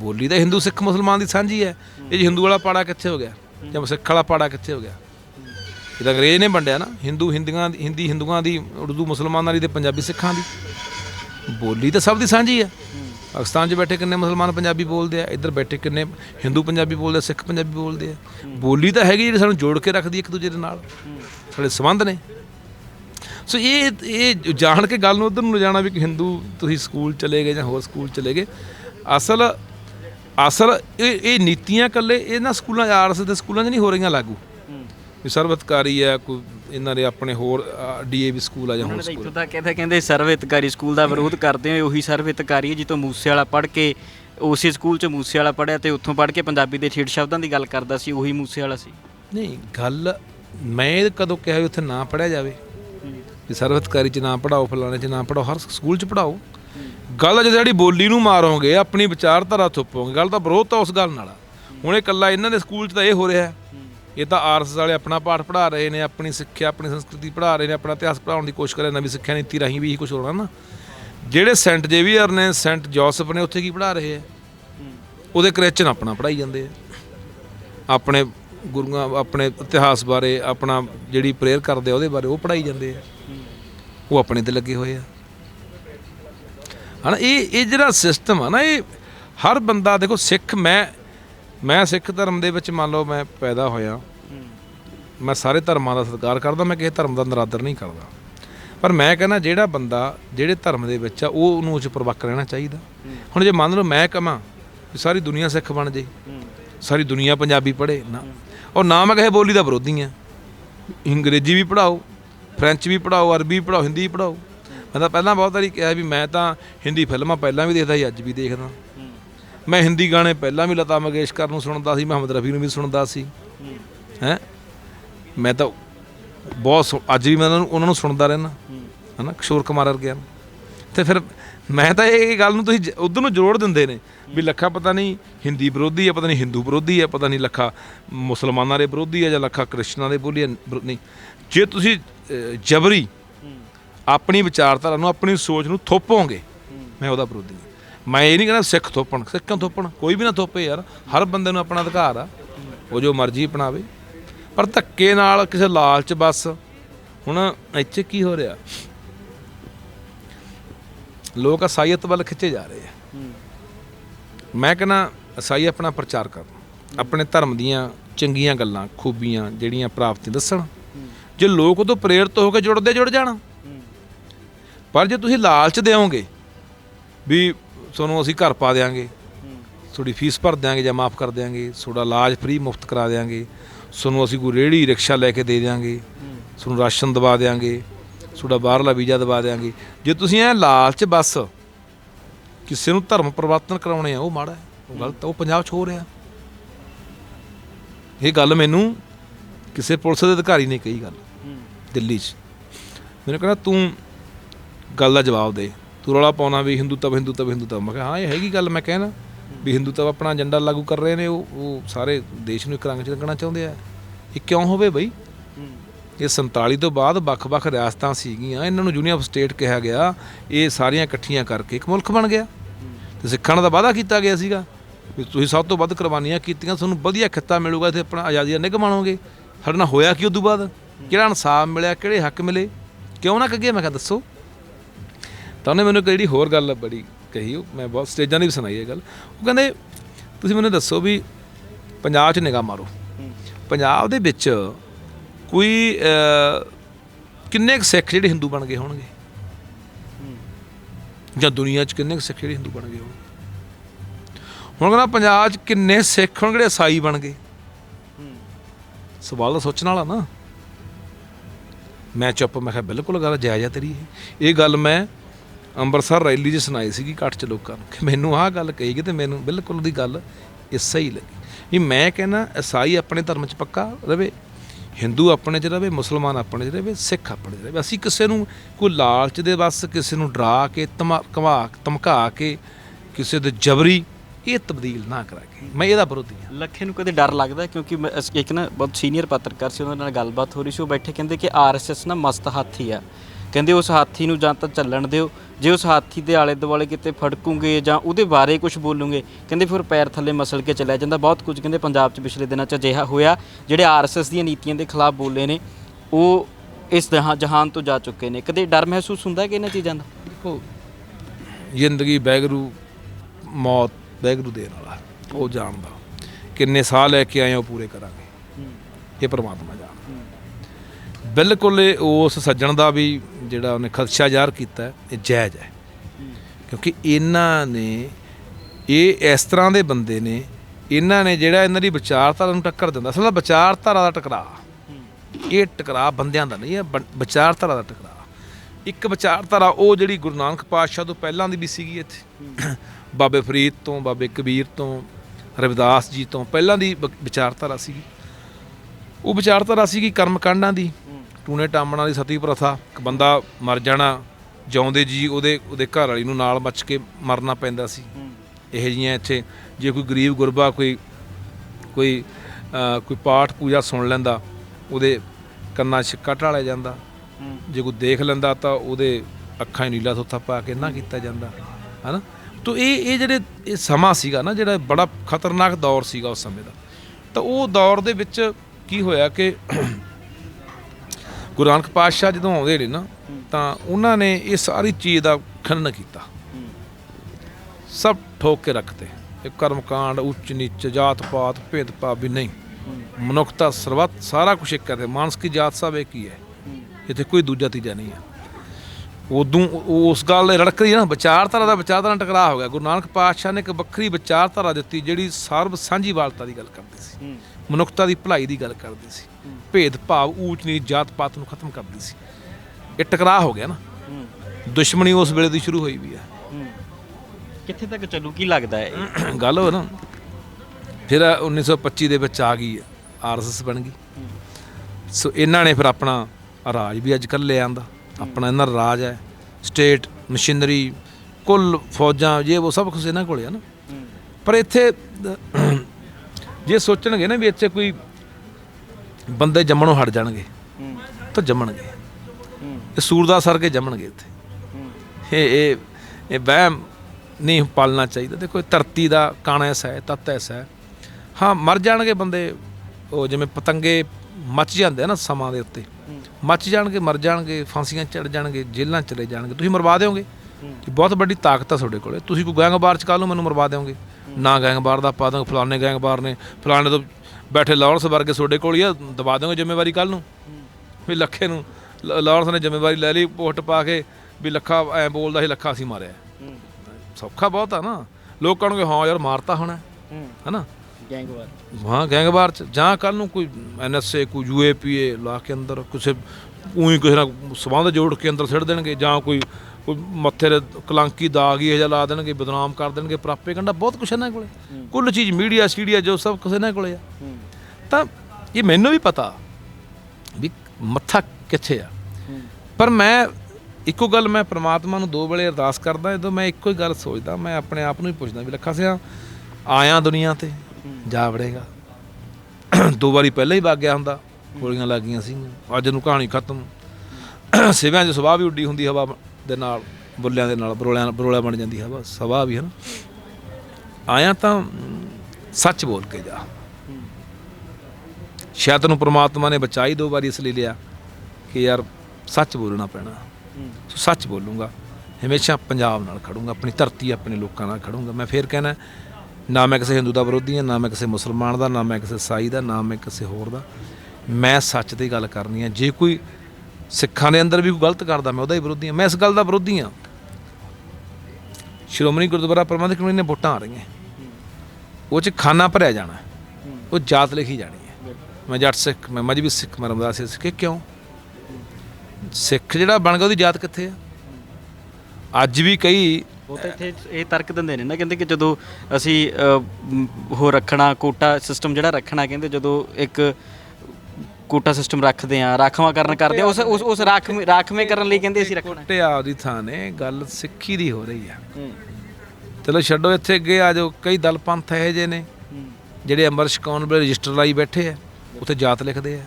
[SPEAKER 1] ਬੋਲੀ ਤਾਂ ਹਿੰਦੂ ਸਿੱਖ ਮੁਸਲਮਾਨ ਦੀ ਸਾਂਝੀ ਹੈ। ਇਹ ਜੀ ਹਿੰਦੂ ਵਾਲਾ ਪਾੜਾ ਕਿੱਥੇ ਹੋ ਗਿਆ? ਜਾਂ ਸਿੱਖ ਵਾਲਾ ਪਾੜਾ ਕਿੱਥੇ ਹੋ ਗਿਆ? ਇਹ ਤਾਂ ਅੰਗਰੇਜ਼ ਨੇ ਵੰਡਿਆ ਨਾ ਹਿੰਦੂ ਹਿੰਦੂਆਂ ਦੀ ਹਿੰਦੀ ਹਿੰਦੂਆਂ ਦੀ ਉਰਦੂ ਮੁਸਲਮਾਨਾਂ ਦੀ ਤੇ ਪੰਜਾਬੀ ਸਿੱਖਾਂ ਦੀ। ਬੋਲੀ ਤਾਂ ਸਭ ਦੀ ਸਾਂਝੀ ਹੈ ਪਾਕਿਸਤਾਨ 'ਚ ਬੈਠੇ ਕਿੰਨੇ ਮੁਸਲਮਾਨ ਪੰਜਾਬੀ ਬੋਲਦੇ ਆ ਇੱਧਰ ਬੈਠੇ ਕਿੰਨੇ ਹਿੰਦੂ ਪੰਜਾਬੀ ਬੋਲਦੇ ਆ, ਸਿੱਖ ਪੰਜਾਬੀ ਬੋਲਦੇ ਆ। ਬੋਲੀ ਤਾਂ ਹੈਗੀ ਜਿਹੜੀ ਸਾਨੂੰ ਜੋੜ ਕੇ ਰੱਖਦੀ ਇੱਕ ਦੂਜੇ ਦੇ ਨਾਲ। ਸਾਡੇ ਸੰਬੰਧ ਨੇ। ਸੋ ਇਹ ਇਹ ਜਾਣ ਕੇ ਗੱਲ ਨੂੰ ਉਧਰ ਨੂੰ ਲਿਜਾਣਾ ਵੀ ਕਿ ਹਿੰਦੂ ਤੁਸੀਂ ਸਕੂਲ ਚਲੇ ਗਏ ਜਾਂ ਹੋਰ ਸਕੂਲ ਚਲੇ ਗਏ। ਅਸਲ ਅਸਲ ਇਹ ਇਹ ਨੀਤੀਆਂ ਇਕੱਲੇ ਇਹਨਾਂ ਸਕੂਲਾਂ ਆਰਐਸ ਦੇ ਸਕੂਲਾਂ 'ਚ ਨਹੀਂ ਹੋ ਰਹੀਆਂ ਲਾਗੂ। ਵੀ ਸਰਵਤਕਾਰੀ ਹੈ ਕੋਈ ਇਹਨਾਂ ਦੇ ਆਪਣੇ ਹੋਰ ਡੀਏਵੀ ਸਕੂਲ ਆ ਜਾਂ ਹੋਰ ਸਕੂਲ।
[SPEAKER 2] ਤੱਕ ਕਹਿੰਦੇ ਕਹਿੰਦੇ ਸਰਵਿਤਕਾਰੀ ਸਕੂਲ ਦਾ ਵਿਰੋਧ ਕਰਦੇ ਹੋ ਉਹੀ ਸਰਵਿਤਕਾਰੀ ਜਿੱਥੋਂ ਮੂਸੇ ਵਾਲਾ ਪੜ੍ਹ ਕੇ ਉਸੇ ਸਕੂਲ ਚ ਮੂਸੇ ਵਾਲਾ ਪੜ੍ਹਿਆ ਤੇ ਉੱਥੋਂ ਪੜ੍ਹ ਕੇ ਪੰਜਾਬੀ ਦੇ ਠੇਠ ਸ਼ਬਦਾਂ ਦੀ ਗੱਲ ਕਰਦਾ ਸੀ ਉਹੀ ਮੂਸੇ ਵਾਲਾ ਸੀ।
[SPEAKER 1] ਨਹੀਂ ਗੱਲ ਮੈਂ ਕਦੋਂ ਕਿਹਾ ਉੱਥੇ ਨਾ ਪੜਿਆ ਜਾਵੇ। ਵੀ ਸਰਵਤਕਾਰੀ ਚ ਨਾ ਪੜਾਓ ਫਲਾਣੇ ਚ ਨਾ ਪੜਾਓ ਹਰ ਸਕੂਲ ਚ ਪੜਾਓ ਗੱਲ ਜੇ ਜਿਹੜੀ ਬੋਲੀ ਨੂੰ ਮਾਰੋਗੇ, ਆਪਣੀ ਵਿਚਾਰਧਾਰਾ ਥੋਪੋਗੇ, ਗੱਲ ਤਾਂ ਵਿਰੋਧ ਤਾਂ ਉਸ ਗੱਲ ਨਾਲ। ਆ ਹੁਣ ਇਹ ਇਕੱਲਾ ਇਹਨਾਂ ਦੇ ਸਕੂਲ ਚ ਤਾਂ ਇਹ ਹੋ ਰਿਹਾ ਹੈ। ਇਹ ਤਾਂ ਆਰਐਸ ਵਾਲੇ ਆਪਣਾ ਪਾਠ ਪੜ੍ਹਾ ਰਹੇ ਨੇ, ਆਪਣੀ ਸਿੱਖਿਆ, ਆਪਣੀ ਸੰਸਕ੍ਰਿਤੀ ਪੜ੍ਹਾ ਰਹੇ ਨੇ, ਆਪਣਾ ਇਤਿਹਾਸ ਪੜ੍ਹਾਉਣ ਦੀ ਕੋਸ਼ਿਸ਼ ਕਰ ਰਹੇ ਨਵੀਂ ਸਿੱਖਿਆ ਨੀਤੀ ਰਾਹੀਂ ਵੀ ਇਹੀ ਕੁਝ ਹੋਣਾ ਨਾ। ਜਿਹੜੇ ਸੈਂਟ ਜੇਵੀਅਰ ਨੇ, ਸੈਂਟ ਜੋਸਫ ਨੇ ਉੱਥੇ ਕੀ ਪੜ੍ਹਾ ਰਹੇ ਆ ਉਹਦੇ ਕ੍ਰਿਸਚਨ ਆਪਣਾ ਪੜ੍ਹਾਈ ਜਾਂਦੇ ਆ ਆਪਣੇ ਗੁਰੂਆਂ, ਆਪਣੇ ਇਤਿਹਾਸ ਬਾਰੇ, ਆਪਣਾ ਜਿਹੜੀ ਪ੍ਰੇਅਰ ਕਰਦੇ ਆ, ਉਹਦੇ ਬਾਰੇ ਉਹ ਪੜ੍ਹਾਈ ਜਾਂਦੇ ਆ ਉਹ ਆਪਣੇ ਤੇ ਲੱਗੇ ਹੋਏ ਆ। ਹਨਾ, ਇਹ ਇਹ ਜਿਹੜਾ ਸਿਸਟਮ ਆ ਨਾ, ਇਹ ਹਰ ਬੰਦਾ, ਦੇਖੋ ਸਿੱਖ ਮੈਂ ਮੈਂ ਸਿੱਖ ਧਰਮ ਦੇ ਵਿੱਚ ਮੰਨ ਲਓ ਮੈਂ ਪੈਦਾ ਹੋਇਆ। ਮੈਂ ਸਾਰੇ ਧਰਮਾਂ ਦਾ ਸਤਿਕਾਰ ਕਰਦਾ, ਮੈਂ ਕਿਸੇ ਧਰਮ ਦਾ ਨਰਾਦਰ ਨਹੀਂ ਕਰਦਾ। ਪਰ ਮੈਂ ਕਹਿੰਦਾ ਜਿਹੜਾ ਬੰਦਾ, ਜਿਹੜੇ ਧਰਮ ਦੇ ਵਿੱਚ ਆ, ਉਹ ਉਹਨੂੰ ਉੱਚ ਪ੍ਰਵੱਕ ਰਹਿਣਾ ਚਾਹੀਦਾ। ਹੁਣ ਜੇ ਮੰਨ ਲਓ ਮੈਂ ਕਹਾਂ ਵੀ ਸਾਰੀ ਦੁਨੀਆ ਸਿੱਖ ਬਣ ਜੇ, ਸਾਰੀ ਦੁਨੀਆ ਪੰਜਾਬੀ ਪੜ੍ਹੇ, ਨਾ। ਔਰ ਨਾ ਮੈਂ ਕਹੇ ਬੋਲੀ ਦਾ ਵਿਰੋਧੀ ਆ। ਅੰਗਰੇਜ਼ੀ ਵੀ ਪੜਾਓ ਫ੍ਰੈਂਚ ਵੀ ਪੜਾਓ ਅਰਬੀ ਵੀ ਪੜਾਓ ਹਿੰਦੀ ਵੀ ਪੜਾਓ ਮੈਂ ਤਾਂ ਪਹਿਲਾਂ ਬਹੁਤ ਵਾਰੀ ਕਿਹਾ ਵੀ ਮੈਂ ਤਾਂ ਹਿੰਦੀ ਫਿਲਮਾਂ ਪਹਿਲਾਂ ਵੀ ਦੇਖਦਾ ਸੀ ਅੱਜ ਵੀ ਦੇਖਦਾ। ਮੈਂ ਹਿੰਦੀ ਗਾਣੇ ਪਹਿਲਾਂ ਵੀ ਲਤਾ ਮੰਗੇਸ਼ਕਰ ਨੂੰ ਸੁਣਦਾ ਸੀ ਮੁਹੰਮਦ ਰਫੀ ਨੂੰ ਵੀ ਸੁਣਦਾ ਸੀ। ਹੈ? ਮੈਂ ਤਾਂ ਬਹੁਤ ਸੁ- ਅੱਜ ਵੀ ਮੈਂ ਉਹਨਾਂ ਨੂੰ ਉਹਨਾਂ ਨੂੰ ਸੁਣਦਾ ਰਹਿਣਾ ਹਨਾ ਕਿਸ਼ੋਰ ਕੁਮਾਰ ਵਰਗਿਆਂ ਨੂੰ। ਤੇ ਫਿਰ ਮੈਂ ਤਾਂ ਇਹ ਗੱਲ ਨੂੰ ਤੁਸੀਂ ਉਧਰ ਨੂੰ ਜ਼ੋਰ ਦਿੰਦੇ ਨੇ ਵੀ ਲੱਖਾ ਪਤਾ ਨਹੀਂ ਹਿੰਦੀ ਵਿਰੋਧੀ ਹੈ ਪਤਾ ਨਹੀਂ ਹਿੰਦੂ ਵਿਰੋਧੀ ਹੈ ਪਤਾ ਨਹੀਂ ਲੱਖਾ ਮੁਸਲਮਾਨਾਂ ਦੇ ਵਿਰੋਧੀ ਹੈ ਜਾਂ ਲੱਖਾ ਕ੍ਰਿਸ਼ਨਾ ਦੇ ਬੋਲੀ ਹੈ ਨਹੀਂ। ਜੇ ਤੁਸੀਂ ਅਹ, ਜਬਰੀ ਆਪਣੀ ਵਿਚਾਰਧਾਰਾ ਨੂੰ, ਆਪਣੀ ਸੋਚ ਨੂੰ ਥੋਪੋਗੇ। ਮੈਂ ਉਹਦਾ ਵਿਰੋਧੀ ਹਾਂ। ਮੈਂ ਇਹ ਨਹੀਂ ਕਹਿੰਦਾ ਸਿੱਖ ਥੋਪਣ, ਸਿੱਖ ਕਿਉਂ ਥੋਪਣ? ਕੋਈ ਵੀ ਨਾ ਥੋਪੇ ਯਾਰ। ਹਰ ਬੰਦੇ ਨੂੰ ਆਪਣਾ ਅਧਿਕਾਰ ਆ। ਉਹ ਜੋ ਮਰਜ਼ੀ ਅਪਣਾਵੇ। ਪਰ ਧੱਕੇ ਨਾਲ ਕਿਸੇ ਲਾਲਚ ਬਸ। ਹੁਣ ਇੱਥੇ ਕੀ ਹੋ ਰਿਹਾ? ਲੋਕ ਅਸਾਈਅਤ ਵੱਲ ਖਿੱਚੇ ਜਾ ਰਹੇ ਆ। ਮੈਂ ਕਹਿੰਦਾ ਅਸਾਈ ਆਪਣਾ ਪ੍ਰਚਾਰ ਕਰਨ। ਆਪਣੇ ਧਰਮ ਦੀਆਂ ਚੰਗੀਆਂ ਗੱਲਾਂ, ਖੂਬੀਆਂ ਜਿਹੜੀਆਂ ਪ੍ਰਾਪਤੀ ਦੱਸਣ। ਜੇ ਲੋਕ ਉਹ ਤੋਂ ਪ੍ਰੇਰਿਤ ਹੋ ਕੇ ਜੁੜਦੇ, ਜੁੜ ਜਾਣ। ਪਰ ਜੇ ਤੁਸੀਂ ਲਾਲਚ ਦਿਓਗੇ ਵੀ ਤੁਹਾਨੂੰ ਅਸੀਂ ਘਰ ਪਾ ਦੇਾਂਗੇ ਤੁਹਾਡੀ ਫੀਸ ਭਰ ਦਿਆਂਗੇ ਜਾਂ ਮਾਫ ਕਰ ਦਿਆਂਗੇ, ਤੁਹਾਡਾ ਇਲਾਜ ਫ੍ਰੀ ਮੁਫਤ ਕਰਾ ਦਿਆਂਗੇ, ਤੁਹਾਨੂੰ ਅਸੀਂ ਕੋਈ ਰੇੜੀ ਰਿਕਸ਼ਾ ਲੈ ਕੇ ਦੇ ਦਿਆਂਗੇ, ਤੁਹਾਨੂੰ ਰਾਸ਼ਨ ਦਵਾ ਦਿਆਂਗੇ, ਤੁਹਾਡਾ ਬਾਹਰਲਾ ਵੀਜ਼ਾ ਦਵਾ ਦਿਆਂਗੇ। ਜੇ ਤੁਸੀਂ ਇਹ ਲਾਲਚ ਬਸ ਕਿਸੇ ਨੂੰ ਧਰਮ ਪਰਿਵਰਤਨ ਕਰਾਉਣੇ ਆ, ਉਹ ਮਾੜਾ ਹੈ, ਉਹ ਗਲਤ, ਉਹ ਪੰਜਾਬ 'ਚ ਹੋ ਰਿਹਾ। ਇਹ ਗੱਲ ਮੈਨੂੰ ਕਿਸੇ ਪੁਲਿਸ ਦੇ ਅਧਿਕਾਰੀ ਨੇ ਕਹੀ ਗੱਲ, ਦਿੱਲੀ 'ਚ। ਮੈਨੂੰ ਕਹਿੰਦਾ, ਤੂੰ ਗੱਲ ਦਾ ਜਵਾਬ ਦੇ। ਤੂੰ ਰੌਲਾ ਪਾਉਣਾ ਵੀ ਹਿੰਦੂਤਵ ਹਿੰਦੂਤਵ ਹਿੰਦੂਤਵ ਮੈਂ ਕਿਹਾ ਹਾਂ ਇਹ ਹੈਗੀ ਗੱਲ ਮੈਂ ਕਹਿਣਾ ਵੀ ਹਿੰਦੂਤਵ ਆਪਣਾ ਏਜੰਡਾ ਲਾਗੂ ਕਰ ਰਹੇ ਨੇ ਉਹ ਉਹ ਸਾਰੇ ਦੇਸ਼ ਨੂੰ ਇੱਕ ਰੰਗ 'ਚ ਰੰਗਣਾ ਚਾਹੁੰਦੇ ਆ। ਇਹ ਕਿਉਂ ਹੋਵੇ ਬਈ? ਇਹ 47 ਤੋਂ ਬਾਅਦ ਵੱਖ-ਵੱਖ ਰਿਆਸਤਾਂ ਸੀਗੀਆਂ ਇਹਨਾਂ ਨੂੰ ਯੂਨੀਅਨ ਆਫ ਸਟੇਟ ਕਿਹਾ ਗਿਆ ਇਹ ਸਾਰੀਆਂ ਇਕੱਠੀਆਂ ਕਰਕੇ ਇੱਕ ਮੁਲਕ ਬਣ ਗਿਆ। ਤੇ ਸਿੱਖਾਂ ਦਾ ਵਾਅਦਾ ਕੀਤਾ ਗਿਆ ਸੀਗਾ ਵੀ ਤੁਸੀਂ ਸਭ ਤੋਂ ਵੱਧ ਕੁਰਬਾਨੀਆਂ ਕੀਤੀਆਂ ਤੁਹਾਨੂੰ ਵਧੀਆ ਖਿੱਤਾ ਮਿਲੂਗਾ ਇੱਥੇ ਆਪਣਾ ਆਜ਼ਾਦੀ ਦਾ ਨਿੱਘ ਮਾਣੋਗੇ ਸਾਡੇ ਨਾਲ ਹੋਇਆ ਕੀ ਉਦੋਂ ਬਾਅਦ? ਕਿਹੜਾ ਇਨਸਾਫ ਮਿਲਿਆ ਕਿਹੜੇ ਹੱਕ ਮਿਲੇ? ਕਿਉਂ ਨਾ ਕਹੀਏ? ਮੈਂ ਕਿਹਾ ਦੱਸੋ। ਤਾਂ ਉਹਨੇ ਮੈਨੂੰ ਇੱਕ ਜਿਹੜੀ ਹੋਰ ਗੱਲ ਬੜੀ ਕਹੀ, ਉਹ ਮੈਂ ਬਹੁਤ ਸਟੇਜਾਂ 'ਤੇ ਵੀ ਸੁਣਾਈ ਇਹ ਗੱਲ। ਉਹ ਕਹਿੰਦੇ, ਤੁਸੀਂ ਮੈਨੂੰ ਦੱਸੋ ਵੀ ਪੰਜਾਬ 'ਚ ਨਿਗਾਹ ਮਾਰੋ। ਪੰਜਾਬ ਦੇ ਵਿੱਚ ਕੋਈ ਕਿੰਨੇ ਕੁ ਸਿੱਖ ਜਿਹੜੇ ਹਿੰਦੂ ਬਣ ਗਏ ਹੋਣਗੇ? ਜਾਂ ਦੁਨੀਆ 'ਚ ਕਿੰਨੇ ਕੁ ਸਿੱਖ ਜਿਹੜੇ ਹਿੰਦੂ ਬਣ ਗਏ ਹੋਣਗੇ? ਹੁਣ ਕਹਿੰਦਾ, ਪੰਜਾਬ 'ਚ ਕਿੰਨੇ ਸਿੱਖ ਹੋਣ ਜਿਹੜੇ ਈਸਾਈ ਬਣ ਗਏ? ਸਵਾਲ ਤਾਂ ਸੋਚਣ ਵਾਲਾ ਨਾ। ਮੈਂ ਚੁੱਪ, ਮੈਂ ਕਿਹਾ, ਬਿਲਕੁਲ ਗੱਲ ਜਾਇਜ਼ ਆ ਤੇਰੀ ਇਹ ਗੱਲ ਮੈਂ ਅੰਮ੍ਰਿਤਸਰ ਰੈਲੀ 'ਚ ਸੁਣਾਈ ਸੀਗੀ ਇਕੱਠ 'ਚ ਲੋਕਾਂ ਨੂੰ, ਕਿ ਮੈਨੂੰ ਆਹ ਗੱਲ ਕਹੀ ਗਈ ਤੇ ਮੈਨੂੰ ਬਿਲਕੁਲ ਉਹਦੀ ਗੱਲ ਇਹ ਸਹੀ ਲੱਗੀ। ਵੀ ਮੈਂ ਕਹਿੰਦਾ, ਈਸਾਈ ਆਪਣੇ ਧਰਮ 'ਚ ਪੱਕਾ ਰਵੇ, ਹਿੰਦੂ ਆਪਣੇ 'ਚ ਰਵੇ, ਮੁਸਲਮਾਨ ਆਪਣੇ 'ਚ ਰਵੇ, ਸਿੱਖ ਆਪਣੇ 'ਚ ਰਵੇ। ਅਸੀਂ ਕਿਸੇ ਨੂੰ ਕੋਈ ਲਾਲਚ ਦੇ ਬਸ ਕਿਸੇ ਨੂੰ ਡਰਾ ਕੇ, ਧਮਾ ਧਮਾ ਧਮਕਾ ਕੇ, ਕਿਸੇ ਦੇ ਜਬਰੀ ਇਹ ਤਬਦੀਲ ਨਾ ਕਰਾ ਕੇ ਮੈਂ ਇਹਦਾ ਵਿਰੋਧੀ ਹਾਂ।
[SPEAKER 2] ਲੱਖੇ ਨੂੰ ਕਦੇ ਡਰ ਲੱਗਦਾ ਕਿਉਂਕਿ ਮੈਂ ਅਸ- ਇੱਕ ਨਾ ਬਹੁਤ ਸੀਨੀਅਰ ਪੱਤਰਕਾਰ ਸੀ, ਉਹਨਾਂ ਨਾਲ ਗੱਲਬਾਤ ਹੋ ਰਹੀ ਸੀ। ਉਹ ਬੈਠੇ ਕਹਿੰਦੇ ਕਿ ਆਰਐਸਐਸ ਨਾ ਮਸਤ ਹਾਥੀ ਆ। ਕਹਿੰਦੇ ਉਸ ਹਾਥੀ ਨੂੰ ਜਾਂ ਤਾਂ ਚੱਲਣ ਦਿਓ ਜੇ ਉਸ ਹਾਥੀ ਦੇ ਆਲੇ ਦੁਆਲੇ ਕਿਤੇ ਫੜਕੂਗੇ ਜਾਂ ਉਹਦੇ ਬਾਰੇ ਕੁਝ ਬੋਲੂਗੇ ਕਹਿੰਦੇ ਫਿਰ ਪੈਰ ਥੱਲੇ ਮਸਲ ਕੇ ਚਲਿਆ ਜਾਂਦਾ। ਬਹੁਤ ਕੁਝ ਕਹਿੰਦੇ ਪੰਜਾਬ 'ਚ ਪਿਛਲੇ ਦਿਨਾਂ 'ਚ ਅਜਿਹਾ ਹੋਇਆ ਜਿਹੜੇ ਆਰਐਸਐਸ ਦੀਆਂ ਨੀਤੀਆਂ ਦੇ ਖਿਲਾਫ ਬੋਲੇ ਨੇ ਉਹ ਇਸ ਜਹਾਂ- ਜਹਾਨ ਤੋਂ ਜਾ ਚੁੱਕੇ ਨੇ। ਕਦੇ ਡਰ ਮਹਿਸੂਸ ਹੁੰਦਾ ਕਿ ਇਹਨਾਂ ਚੀਜ਼ਾਂ ਦਾ?
[SPEAKER 1] ਦੇਖੋ ਜ਼ਿੰਦਗੀ ਬੈਗਰੂ ਮੌਤ ਬੈਗਰੂ ਦੇਣ ਵਾਲਾ ਉਹ ਜਾਣਦਾ। ਕਿੰਨੇ ਸਾਹ ਲੈ ਕੇ ਆਏ ਹੋ ਪੂਰੇ ਕਰਾਂਗੇ। ਇਹ ਪ੍ਰਮਾਤਮਾ ਜਾਣਦਾ। ਬਿਲਕੁਲ ਉਸ ਸੱਜਣ ਦਾ ਵੀ ਜਿਹੜਾ ਉਹਨੇ ਖਦਸ਼ਾ ਜ਼ਾਹਰ ਕੀਤਾ ਇਹ ਜਾਇਜ਼ ਹੈ। ਕਿਉਂਕਿ ਇਹਨਾਂ ਨੇ, ਇਹ ਇਸ ਤਰ੍ਹਾਂ ਦੇ ਬੰਦੇ ਨੇ, ਇਹਨਾਂ ਨੇ ਜਿਹੜਾ ਇਹਨਾਂ ਦੀ ਵਿਚਾਰਧਾਰਾ ਨੂੰ ਟੱਕਰ ਦਿੰਦਾ, ਅਸਲ ਵਿਚਾਰਧਾਰਾ ਦਾ ਟਕਰਾਅ। ਇਹ ਟਕਰਾਅ ਬੰਦਿਆਂ ਦਾ ਨਹੀਂ ਹੈ, ਬੰ- ਵਿਚਾਰਧਾਰਾ ਦਾ ਟਕਰਾਅ। ਇੱਕ ਵਿਚਾਰਧਾਰਾ ਉਹ ਜਿਹੜੀ ਗੁਰੂ ਨਾਨਕ ਪਾਤਸ਼ਾਹ ਤੋਂ ਪਹਿਲਾਂ ਦੀ ਵੀ ਸੀਗੀ ਇੱਥੇ। ਬਾਬੇ ਫਰੀਦ ਤੋਂ, ਬਾਬੇ ਕਬੀਰ ਤੋਂ, ਰਵਿਦਾਸ ਜੀ ਤੋਂ ਪਹਿਲਾਂ ਦੀ ਵ- ਵਿਚਾਰਧਾਰਾ ਸੀਗੀ। ਉਹ ਵਿਚਾਰਧਾਰਾ ਸੀਗੀ ਕਰਮ ਕਾਂਡਾਂ ਦੀ। ਟੂਨੇ ਟਾਮਣਾ ਦੀ ਸਤੀ ਪ੍ਰਥਾ, ਇੱਕ ਬੰਦਾ ਮਰ ਜਾਣਾ, ਜਿਉਂਦੇ ਜੀ ਉਹਦੇ ਉਹਦੇ ਘਰ ਵਾਲੀ ਨੂੰ ਨਾਲ ਮੱਚ ਕੇ ਮਰਨਾ ਪੈਂਦਾ ਸੀ। ਇਹ ਜੀਆਂ ਇੱਥੇ, ਜੇ ਕੋਈ ਗਰੀਬ ਗੁਰਬਾ ਕੋਈ ਕੋਈ ਕੋਈ ਪਾਠ ਪੂਜਾ ਸੁਣ ਲੈਂਦਾ, ਉਹਦੇ ਕੰਨਾਂ ਛਿੱਕਾ ਢਾਲਿਆ ਜਾਂਦਾ। ਜੇ ਕੋਈ ਦੇਖ ਲੈਂਦਾ ਤਾਂ ਉਹਦੇ ਅੱਖਾਂ 'ਚ ਨੀਲਾ ਥੋਥਾ ਪਾ ਕੇ ਨਾ ਕੀਤਾ ਜਾਂਦਾ, ਹਨਾ? ਤੋ ਇਹ ਇਹ ਜਿਹੜੇ, ਇਹ ਸਮਾਂ ਸੀਗਾ ਨਾ, ਜਿਹੜਾ ਬੜਾ ਖਤਰਨਾਕ ਦੌਰ ਸੀਗਾ ਉਸ ਸਮੇਂ ਦਾ। ਤਾਂ ਉਹ ਦੌਰ ਦੇ ਵਿੱਚ ਕੀ ਹੋਇਆ ਕਿ ਗੁਰੂ ਨਾਨਕ ਪਾਤਸ਼ਾਹ ਜਦੋਂ ਆਉਂਦੇ ਨੇ ਨਾ ਤਾਂ ਉਹਨਾਂ ਨੇ ਇਹ ਸਾਰੀ ਚੀਜ਼ ਦਾ ਖੰਡਨ ਕੀਤਾ। ਸਭ ਠੋਕ ਕੇ ਰੱਖਤੇ। ਇਹ ਕਰਮਕਾਂਡ ਉੱਚ ਨੀਚ ਜਾਤ ਪਾਤ ਭੇਦ ਭਾਵ ਵੀ ਨਹੀਂ। ਮਨੁੱਖਤਾ ਸਰਵਤ ਸਾਰਾ ਕੁਝ ਇੱਕ ਹੈ ਮਾਨਸ ਕੀ ਜਾਤ ਸਭ ਇੱਕ ਹੀ ਹੈ। ਇੱਥੇ ਕੋਈ ਦੂਜਾ ਤੀਜਾ ਨਹੀਂ ਹੈ। ਉਦੋਂ ਉਸ ਗੱਲ ਦੇ ਰੜਕ ਰਹੀ ਨਾ ਵਿਚਾਰਧਾਰਾ ਦਾ ਵਿਚਾਰਧਾਰਾ ਟਕਰਾਅ ਹੋ ਗਿਆ। ਗੁਰੂ ਨਾਨਕ ਪਾਤਸ਼ਾਹ ਨੇ ਇੱਕ ਵੱਖਰੀ ਵਿਚਾਰਧਾਰਾ ਦਿੱਤੀ ਜਿਹੜੀ ਸਰਬ ਸਾਂਝੀਵਾਲਤਾ ਦੀ ਗੱਲ ਕਰਦੀ ਸੀ। ਮਨੁੱਖਤਾ ਦੀ ਭਲਾਈ ਦੀ ਗੱਲ ਕਰਦੀ ਸੀ। ਭੇਦ ਭਾਵ ਊਚ ਨੀਚ ਜਾਤ ਪਾਤ ਨੂੰ ਖਤਮ ਕਰਦੀ ਸੀ। ਇਹ ਟਕਰਾਅ ਹੋ ਗਿਆ ਨਾ। ਦੁਸ਼ਮਣੀ ਉਸ ਵੇਲੇ ਦੀ ਸ਼ੁਰੂ ਹੋਈ ਵੀ ਹੈ।
[SPEAKER 2] ਕਿੱਥੇ ਤੱਕ ਚੱਲੂ? ਕੀ ਲੱਗਦਾ ਹੈ? [CLEARS THROAT]
[SPEAKER 1] ਗੱਲ ਹੋ ਨਾ ਫਿਰ 1925 ਦੇ ਵਿੱਚ ਆ ਗਈ ਆਰਐਸਐਸ ਬਣ ਗਈ। ਸੋ ਇਹਨਾਂ ਨੇ ਫਿਰ ਆਪਣਾ ਰਾਜ ਵੀ ਅੱਜ ਕੱਲ੍ਹ ਲੈ ਆਂਦਾ। ਆਪਣਾ ਇਹਨਾਂ ਦਾ ਰਾਜ ਹੈ। ਸਟੇਟ ਮਸ਼ੀਨਰੀ ਕੁੱਲ ਫੌਜਾਂ ਇਹ ਉਹ ਸਭ ਕੁਝ ਇਹਨਾਂ ਕੋਲੇ ਆ ਨਾ। ਪਰ ਇੱਥੇ ਜੇ ਸੋਚਣਗੇ ਨਾ ਵੀ ਇੱਥੇ ਕੋਈ ਬੰਦੇ ਜੰਮਣੋਂ ਹਟ ਜਾਣਗੇ। ਤਾਂ ਜੰਮਣਗੇ। ਇਹ ਸੂਰਦਾਸ ਵਰਗੇ ਜੰਮਣਗੇ ਇੱਥੇ। ਇਹ ਇਹ ਇਹ ਵਹਿਮ ਨਹੀਂ ਪਾਲਣਾ ਚਾਹੀਦਾ। ਦੇਖੋ ਇਹ ਧਰਤੀ ਦਾ ਕਾਣਾ ਐਸਾ ਹੈ ਤੱਤ ਐਸਾ ਹੈ। ਹਾਂ ਮਰ ਜਾਣਗੇ ਬੰਦੇ ਉਹ ਜਿਵੇਂ ਪਤੰਗੇ ਮੱਚ ਜਾਂਦੇ ਆ ਨਾ ਸਮਾਂ ਦੇ ਉੱਤੇ। ਮੱਚ ਜਾਣਗੇ ਮਰ ਜਾਣਗੇ ਫਾਂਸੀਆਂ ਚੜ ਜਾਣਗੇ ਜੇਲ੍ਹਾਂ ਚਲੇ ਜਾਣਗੇ। ਤੁਸੀਂ ਮਰਵਾ ਦਿਓਗੇ। ਇਹ ਬਹੁਤ ਵੱਡੀ ਤਾਕਤ ਆ ਤੁਹਾਡੇ ਕੋਲੇ। ਤੁਸੀਂ ਕੋਈ ਗੈਂਗਵਾਰ ਚ ਕੱਲ ਨੂੰ ਮੈਨੂੰ ਮਰਵਾ ਦਿਓਗੇ? ਨਾ ਗੈਂਗਵਾਰ ਦਾ ਪਾ ਦਾਂਗੇ ਫਲਾਣੇ ਗੈਂਗਵਾਰ ਨੇ। ਫਲਾਣੇ ਤੋਂ ਬੈਠੇ ਲਾਰੈਂਸ ਵਰਗੇ ਤੁਹਾਡੇ ਕੋਲ ਹੀ ਆ ਦਬਾ ਦਿਓਗੇ ਜ਼ਿੰਮੇਵਾਰੀ ਕੱਲ ਨੂੰ? ਵੀ ਲੱਖੇ ਨੂੰ। ਲ- ਲਾਰੈਂਸ ਨੇ ਜ਼ਿੰਮੇਵਾਰੀ ਲੈ ਲਈ ਪੋਸਟ ਪਾ ਕੇ ਵੀ ਲੱਖਾ ਐ ਬੋਲਦਾ ਸੀ ਲੱਖਾ ਅਸੀਂ ਮਾਰਿਆ। ਸੌਖਾ ਬਹੁਤ ਆ ਨਾ। ਲੋਕ ਕਹਿਣਗੇ ਹਾਂ ਯਾਰ ਮਾਰਤਾ ਹੋਣਾ। ਹੈਨਾ?
[SPEAKER 2] ਗੈਂਗਵਾਰ।
[SPEAKER 1] ਹਾਂ ਗੈਂਗਵਾਰ ਚ। ਜਾਂ ਕੱਲ ਨੂੰ ਕੋਈ ਐਨਐਸਏ ਕੋਈ ਯੂਏਪੀਏ ਲਾ ਕੇ ਅੰਦਰ ਕਿਸੇ ਉਹੀ ਕਿਸੇ ਨਾਲ ਸਬੰਧ ਜੋੜ ਕੇ ਅੰਦਰ ਸਿੱਟ ਦੇਣਗੇ ਜਾਂ ਕੋਈ ਕੋਈ ਮੱਥੇ ਦੇ ਕਲੰਕੀ ਦਾਗ ਹੀ ਇਹ ਜਿਹਾ ਲਾ ਦੇਣਗੇ ਬਦਨਾਮ ਕਰ ਦੇਣਗੇ ਪ੍ਰਾਪੇਗੰਡਾ ਬਹੁਤ ਕੁਛ ਇਹਨਾਂ ਕੋਲੇ। ਕੁੱਲ ਚੀਜ਼ ਮੀਡੀਆ ਸਟੀਡੀਆ ਜੋ ਸਭ ਕੁਛ ਇਹਨਾਂ ਕੋਲੇ ਆ। ਤਾਂ ਇਹ ਮੈਨੂੰ ਵੀ ਪਤਾ ਵੀ ਮੱਥਾ ਕਿੱਥੇ ਆ। ਪਰ ਮੈਂ ਇੱਕੋ ਗੱਲ ਮੈਂ ਪ੍ਰਮਾਤਮਾ ਨੂੰ ਦੋ ਵੇਲੇ ਅਰਦਾਸ ਕਰਦਾ ਜਦੋਂ ਮੈਂ ਇੱਕੋ ਹੀ ਗੱਲ ਸੋਚਦਾ ਮੈਂ ਆਪਣੇ ਆਪ ਨੂੰ ਹੀ ਪੁੱਛਦਾ ਵੀ ਲੱਖਾ ਸਿਆ ਆਇਆ ਦੁਨੀਆ ਤੇ ਜਾ ਵੜੇਗਾ। ਦੋ ਵਾਰੀ ਪਹਿਲਾਂ ਹੀ ਵਗ ਗਿਆ ਹੁੰਦਾ ਗੋਲੀਆਂ ਲੱਗ ਗਈਆਂ ਸੀ ਅੱਜ ਨੂੰ ਕਹਾਣੀ ਖਤਮ। ਸਿਵਿਆਂ 'ਚ ਸੁਭਾਅ ਵੀ ਉੱਡੀ ਹੁੰਦੀ ਹਵਾ ਦੇ ਨਾਲ ਬੁੱਲਿਆਂ ਦੇ ਨਾਲ ਬਰੋਲਿਆਂ ਬਰੋਲਿਆਂ ਬਣ ਜਾਂਦੀ ਹਵਾ ਸੁਭਾਅ ਵੀ ਹੈ ਨਾ। ਆਇਆ ਤਾਂ ਸੱਚ ਬੋਲ ਕੇ ਜਾ। ਸ਼ਾਇਦ ਨੂੰ ਪ੍ਰਮਾਤਮਾ ਨੇ ਬਚਾਈ ਦੋ ਵਾਰੀ ਇਸ ਲਈ ਲਿਆ ਕਿ ਯਾਰ ਸੱਚ ਬੋਲਣਾ ਪੈਣਾ। ਸੋ ਸੱਚ ਬੋਲੂੰਗਾ। ਹਮੇਸ਼ਾ ਪੰਜਾਬ ਨਾਲ ਖੜੂੰਗਾ ਆਪਣੀ ਧਰਤੀ ਆਪਣੇ ਲੋਕਾਂ ਨਾਲ ਖੜੂੰਗਾ। ਮੈਂ ਫੇਰ ਕਹਿਣਾ ਨਾ ਮੈਂ ਕਿਸੇ ਹਿੰਦੂ ਦਾ ਵਿਰੋਧੀ ਹਾਂ ਨਾ ਮੈਂ ਕਿਸੇ ਮੁਸਲਮਾਨ ਦਾ ਨਾ ਮੈਂ ਕਿਸੇ ਸਾਈ ਦਾ ਨਾ ਮੈਂ ਕਿਸੇ ਹੋਰ ਦਾ। ਮੈਂ ਸੱਚ ਦੀ ਗੱਲ ਕਰਨੀ ਹੈ। ਜੇ ਕੋਈ ਸਿੱਖਾਂ ਦੇ ਅੰਦਰ ਵੀ ਕੋਈ ਗਲਤ ਕਰਦਾ ਮੈਂ, ਉਹਦਾ ਹੀ ਵਿਰੋਧੀ ਹਾਂ। ਮੈਂ ਇਸ ਗੱਲ ਦਾ ਵਿਰੋਧੀ ਹਾਂ। ਸ਼੍ਰੋਮਣੀ ਗੁਰਦੁਆਰਾ ਪ੍ਰਬੰਧਕ ਕਮੇਟੀ ਨੇ ਵੋਟਾਂ ਆ ਰਹੀਆਂ। ਉਹ ਚ ਖਾਨਾ ਭਰਿਆ ਜਾਣਾ। ਉਹ ਜਾਤ ਲਿਖੀ ਜਾਣੀ ਹੈ। ਮੈਂ ਜੱਟ ਸਿੱਖ, ਮੈਂ ਮਜਬੀ ਸਿੱਖ, ਮੈਂ ਰਮਦਾਸੀ ਸਿੱਖ। ਕਿਉਂ? ਸਿੱਖ ਜਿਹੜਾ ਬਣ ਗਿਆ, ਉਹਦੀ ਜਾਤ ਕਿੱਥੇ ਆ? ਅੱਜ ਵੀ ਕਈ
[SPEAKER 2] ਉਹ ਤਾਂ ਇੱਥੇ ਇਹ ਤਰਕ ਦਿੰਦੇ ਨੇ ਨਾ, ਕਹਿੰਦੇ ਕਿ ਜਦੋਂ ਅਸੀਂ ਉਹ ਰੱਖਣਾ, ਕੋਟਾ ਸਿਸਟਮ ਜਿਹੜਾ ਰੱਖਣਾ, ਕਹਿੰਦੇ ਜਦੋਂ ਇੱਕ ਕੋਟਾ ਸਿਸਟਮ ਰੱਖਦੇ ਆ ਰਾਖਵਾਂ ਕਰਨ ਕਰਦੇ ਆ ਉਸ ਉਸ ਉਸ ਰਾਖਵੇਂ ਰਾਖਵੇਂ ਕਰਨ ਲਈ ਕਹਿੰਦੇ ਅਸੀਂ ਰੱਖਣਾ।
[SPEAKER 1] ਟਿਆ ਦੀ ਥਾਂ ਨੇ ਗੱਲ ਸਿੱਖੀ ਦੀ ਹੋ ਰਹੀ ਆ। ਚਲੋ ਛੱਡੋ ਇੱਥੇ ਅੱਗੇ ਆ ਜਾਓ ਕਈ ਦਲ ਪੰਥ ਇਹੋ ਜਿਹੇ ਨੇ ਜਿਹੜੇ ਅੰਮ੍ਰਿਤ ਛਕਾਉਣ ਵੇਲੇ ਰਜਿਸਟਰ ਲਾਈ ਬੈਠੇ ਆ ਉੱਥੇ ਜਾਤ ਲਿਖਦੇ ਆ।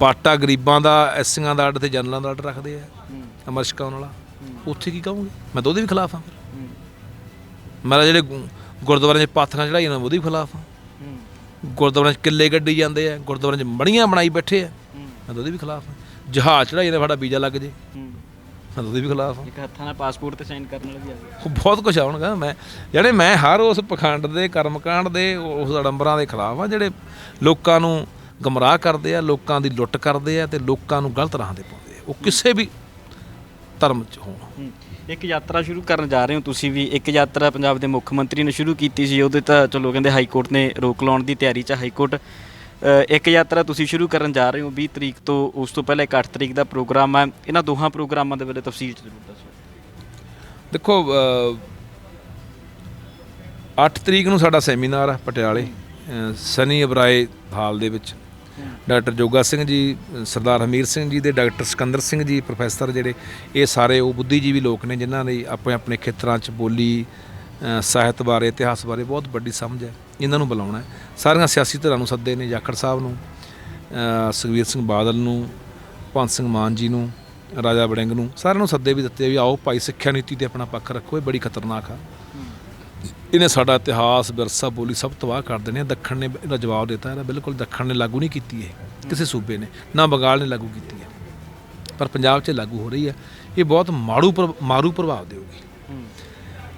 [SPEAKER 1] ਬਾਟਾ ਗਰੀਬਾਂ ਦਾ ਐਸੀਆਂ ਦਾ ਅੱਡ ਤੇ ਜਨਰਲਾਂ ਦਾ ਅੱਡ ਰੱਖਦੇ ਆ ਅਮਰਸ਼ਕਾਉਣ ਵਾਲਾ। ਉੱਥੇ ਕੀ ਕਹੋਗੇ? ਮੈਂ ਤਾਂ ਉਹਦੇ ਵੀ ਖਿਲਾਫ ਹਾਂ ਮੈਂ ਤਾਂ ਜਿਹੜੇ ਗੁ- ਗੁਰਦੁਆਰਿਆਂ 'ਚ ਪਾਥੀਆਂ ਚੜਾਈਆਂ ਉਹਦੇ ਵੀ ਖਿਲਾਫ ਹਾਂ। ਗੁਰਦੁਆਰਿਆਂ 'ਚ ਕਿੱਲੇ ਗੱਡੀ ਜਾਂਦੇ ਆ ਗੁਰਦੁਆਰਿਆਂ 'ਚ ਮੜੀਆਂ ਬਣਾਈ ਬੈਠੇ ਆ। ਮੈਂ ਤਾਂ ਉਹਦੇ ਵੀ ਖਿਲਾਫ ਹਾਂ ਜਹਾਜ਼ ਚੜਾਈ ਨੇ ਸਾਡਾ ਵੀਜ਼ਾ ਲੱਗ ਜੇ। ਮੈਂ ਤਾਂ ਉਹਦੇ ਵੀ ਖਿਲਾਫ ਹਾਂ
[SPEAKER 2] ਇੱਕ ਹੱਥਾਂ ਨਾਲ ਪਾਸਪੋਰਟ ਤੇ ਸਾਈਨ ਕਰਨ ਵਾਲਾ ਆ
[SPEAKER 1] ਉਹ ਬਹੁਤ ਕੁਝ ਆਉਣਗਾ ਮੈਂ ਜਿਹੜੇ ਮੈਂ ਹਰ ਉਸ ਪਖੰਡ ਦੇ ਕਰਮਕਾਂਡ ਦੇ ਉਸ ਅਡੰਬਰਾਂ ਦੇ ਖਿਲਾਫ ਆ ਜਿਹੜੇ ਲੋਕਾਂ ਨੂੰ ਗਮਰਾਹ ਕਰਦੇ ਆ ਲੋਕਾਂ ਦੀ ਲੁੱਟ ਕਰਦੇ ਆ ਤੇ ਲੋਕਾਂ ਨੂੰ ਗਲਤ ਰਾਹ ਤੇ ਪਾਉਂਦੇ ਆ। ਉਹ ਕਿਸੇ ਵੀ ਧਰਮ ਚ ਹੋਣ।
[SPEAKER 2] ਇੱਕ ਯਾਤਰਾ ਸ਼ੁਰੂ ਕਰਨ ਜਾ ਰਹੇ ਹੋ ਤੁਸੀਂ ਵੀ। ਇੱਕ ਯਾਤਰਾ ਪੰਜਾਬ ਦੇ ਮੁੱਖ ਮੰਤਰੀ ਨੇ ਸ਼ੁਰੂ ਕੀਤੀ ਸੀ। ਉਹਦੇ ਤਾਂ ਚਲੋ ਕਹਿੰਦੇ ਹਾਈ ਕੋਰਟ ਨੇ ਰੋਕ ਲਾਉਣ ਦੀ ਤਿਆਰੀ 'ਚ ਹਾਈ ਕੋਰਟ। ਇੱਕ ਯਾਤਰਾ ਤੁਸੀਂ ਸ਼ੁਰੂ ਕਰਨ ਜਾ ਰਹੇ ਹੋ 20 ਤਰੀਕ ਤੋਂ। ਉਸ ਤੋਂ ਪਹਿਲਾਂ ਇੱਕ 8 ਤਰੀਕ ਦਾ ਪ੍ਰੋਗਰਾਮ ਹੈ ਇਹਨਾਂ ਦੋਹਾਂ ਪ੍ਰੋਗਰਾਮਾਂ ਦੇ ਬਾਰੇ ਤਫਸੀਲ 'ਚ ਜ਼ਰੂਰ ਦੱਸੋ।
[SPEAKER 1] ਦੇਖੋ ਅ, 8 ਤਰੀਕ ਨੂੰ ਸਾਡਾ ਸੈਮੀਨਾਰ ਹੈ ਪਟਿਆਲੇ ਸਨੀ ਅਬਰਾਏ ਹਾਲ ਦੇ ਵਿੱਚ। ਡਾਕਟਰ ਜੋਗਾ ਸਿੰਘ ਜੀ ਸਰਦਾਰ ਹਮੀਰ ਸਿੰਘ ਜੀ ਦੇ ਡਾਕਟਰ ਸਿਕੰਦਰ ਸਿੰਘ ਜੀ ਪ੍ਰੋਫੈਸਰ ਜਿਹੜੇ ਇਹ ਸਾਰੇ ਉਹ ਬੁੱਧੀਜੀਵੀ ਲੋਕ ਨੇ ਜਿਨ੍ਹਾਂ ਨੇ ਆਪਣੇ ਆਪਣੇ ਖੇਤਰਾਂ 'ਚ ਬੋਲੀ ਸਾਹਿਤ ਬਾਰੇ ਇਤਿਹਾਸ ਬਾਰੇ ਬਹੁਤ ਵੱਡੀ ਸਮਝ ਹੈ। ਇਹਨਾਂ ਨੂੰ ਬੁਲਾਉਣਾ ਹੈ। ਸਾਰੀਆਂ ਸਿਆਸੀ ਧਿਰਾਂ ਨੂੰ ਸੱਦੇ ਨੇ ਜਾਖੜ ਸਾਹਿਬ ਨੂੰ ਅ, ਸੁਖਬੀਰ ਸਿੰਘ ਬਾਦਲ ਨੂੰ ਭਗਵੰਤ ਸਿੰਘ ਮਾਨ ਜੀ ਨੂੰ ਰਾਜਾ ਵੜਿੰਗ ਨੂੰ ਸਾਰਿਆਂ ਨੂੰ ਸੱਦੇ ਵੀ ਦਿੱਤੇ ਵੀ ਆਓ ਭਾਈ ਸਿੱਖਿਆ ਨੀਤੀ ਤੇ ਆਪਣਾ ਪੱਖ ਰੱਖੋ ਇਹ ਬੜੀ ਖਤਰਨਾਕ ਆ। ਇਹਨੇ ਸਾਡਾ ਇਤਿਹਾਸ, ਵਿਰਸਾ, ਬੋਲੀ ਸਭ ਤਬਾਹ ਕਰ ਦੇਣੇ ਆ। ਦੱਖਣ ਨੇ ਇਹਦਾ ਜਵਾਬ ਦਿੱਤਾ, ਇਹਦਾ ਬਿਲਕੁਲ ਦੱਖਣ ਨੇ ਲਾਗੂ ਨਹੀਂ ਕੀਤੀ ਇਹ, ਕਿਸੇ ਸੂਬੇ ਨੇ। ਨਾ ਬੰਗਾਲ ਨੇ ਲਾਗੂ ਕੀਤੀ ਹੈ। ਪਰ ਪੰਜਾਬ 'ਚ ਲਾਗੂ ਹੋ ਰਹੀ ਹੈ। ਇਹ ਬਹੁਤ ਮਾੜੂ ਪ੍ਰਭ- ਮਾਰੂ ਪ੍ਰਭਾਵ ਦੇਊਗੀ।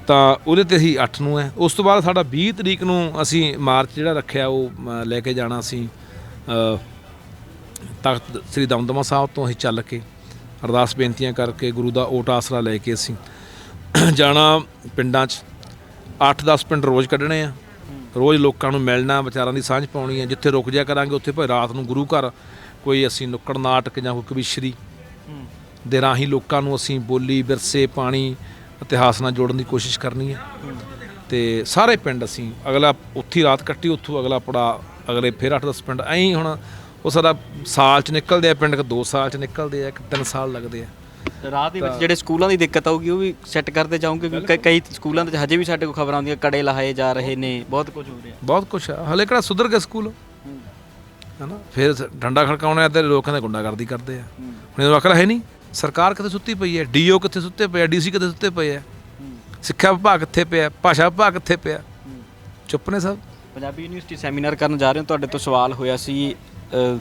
[SPEAKER 1] ਤਾਂ ਉਹਦੇ ਤੇ ਅਸੀਂ 8 ਨੂੰ ਹੈ। ਉਸ ਤੋਂ ਬਾਅਦ ਸਾਡਾ 20 ਤਰੀਕ ਨੂੰ ਅਸੀਂ ਮਾਰਚ ਜਿਹੜਾ ਰੱਖਿਆ, ਉਹ ਲੈ ਕੇ ਜਾਣਾ ਅਸੀਂ ਤਖਤ ਸ੍ਰੀ ਦਮਦਮਾ ਸਾਹਿਬ ਤੋਂ ਅਸੀਂ ਚੱਲ ਕੇ ਅਰਦਾਸ ਬੇਨਤੀਆਂ ਕਰਕੇ ਗੁਰੂ ਦਾ ਓਟ ਆਸਰਾ ਲੈ ਕੇ ਅਸੀਂ ਜਾਣਾ ਪਿੰਡਾਂ 'ਚ। 8-10 ਪਿੰਡ ਰੋਜ਼ ਕੱਢਣੇ ਆ। ਰੋਜ਼ ਲੋਕਾਂ ਨੂੰ ਮਿਲਣਾ, ਵਿਚਾਰਾਂ ਦੀ ਸਾਂਝ ਪਾਉਣੀ ਹੈ ਜਿੱਥੇ ਰੁਕ ਜਾ ਕਰਾਂਗੇ, ਉੱਥੇ ਭਾਵੇਂ ਰਾਤ ਨੂੰ ਗੁਰੂ ਘਰ ਕੋਈ ਅਸੀਂ ਨੁੱਕੜ ਨਾਟਕ ਜਾਂ ਕੋਈ ਕਵਿਸ਼ਰੀ ਦੇ ਰਾਹੀਂ ਲੋਕਾਂ ਨੂੰ ਅਸੀਂ ਬੋਲੀ, ਵਿਰਸੇ, ਪਾਣੀ, ਇਤਿਹਾਸ ਨਾਲ ਜੋੜਨ ਦੀ ਕੋਸ਼ਿਸ਼ ਕਰਨੀ ਹੈ ਤੇ ਸਾਰੇ ਪਿੰਡ ਅਸੀਂ ਅਗਲਾ ਉੱਥੀ ਰਾਤ ਕੱਟੀ, ਉੱਥੋਂ ਅਗਲਾ ਪੜਾ, ਅਗਲੇ ਫਿਰ 8-10 ਪਿੰਡ। ਐਂ ਹੁਣ ਉਹ ਸਾਡਾ ਸਾਲ ਚ ਨਿਕਲਦੇ ਆ, ਪਿੰਡ ਕ 2 ਸਾਲ ਚ ਨਿਕਲਦੇ ਆ ਕਿ 3 ਸਾਲ ਲੱਗਦੇ ਆ।
[SPEAKER 2] ਰਾਹ ਦੇ ਵਿੱਚ ਜਿਹੜੇ ਸਕੂਲਾਂ ਦੀ ਦਿੱਕਤ ਆਊਗੀ ਉਹ ਵੀ ਸੈੱਟ ਕਰਦੇ ਜਾਓਗੇ ਕਿਉਂਕਿ ਕਈ ਸਕੂਲਾਂ ਦੇ ਵਿੱਚ ਹਜੇ ਵੀ ਸਾਡੇ ਕੋਲ ਖਬਰਾਂ ਆਉਂਦੀਆਂ ਕੜੇ ਲਾਏ ਜਾ ਰਹੇ ਨੇ ਬਹੁਤ ਕੁਝ ਹੋ ਰਿਹਾ।
[SPEAKER 1] ਬਹੁਤ ਕੁਛ ਆ। ਹਲੇ ਕਿਹੜਾ ਸੁਧਰ ਗਿਆ ਸਕੂਲ? ਹਨਾ? ਫਿਰ ਡੰਡਾ ਖੜਕਾਉਣੇ ਤੇ ਲੋਕਾਂ ਦੇ ਗੁੰਡਾਗਰਦੀ ਕਰਦੇ ਆ। ਹੁਣ ਇਹ ਅਕਲ ਹੈ ਨਹੀਂ। ਸਰਕਾਰ ਕਿੱਥੇ ਸੁੱਤੀ ਪਈ ਹੈ? ਡੀਓ ਕਿੱਥੇ ਸੁੱਤੇ ਪਏ ਆ? ਡੀਸੀ ਕਿੱਥੇ ਸੁੱਤੇ ਪਏ ਆ? ਸਿੱਖਿਆ ਵਿਭਾਗ ਕਿੱਥੇ ਪਿਆ? ਭਾਸ਼ਾ ਵਿਭਾਗ ਕਿੱਥੇ ਪਿਆ? ਚੁੱਪ ਨੇ ਸਭ?
[SPEAKER 2] ਪੰਜਾਬੀ ਯੂਨੀਵਰਸਿਟੀ ਸੈਮੀਨਾਰ ਕਰਨ ਜਾ ਰਹੇ ਹੋ। ਤੁਹਾਡੇ ਤੋਂ ਸਵਾਲ ਹੋਇਆ ਸੀ ਅ,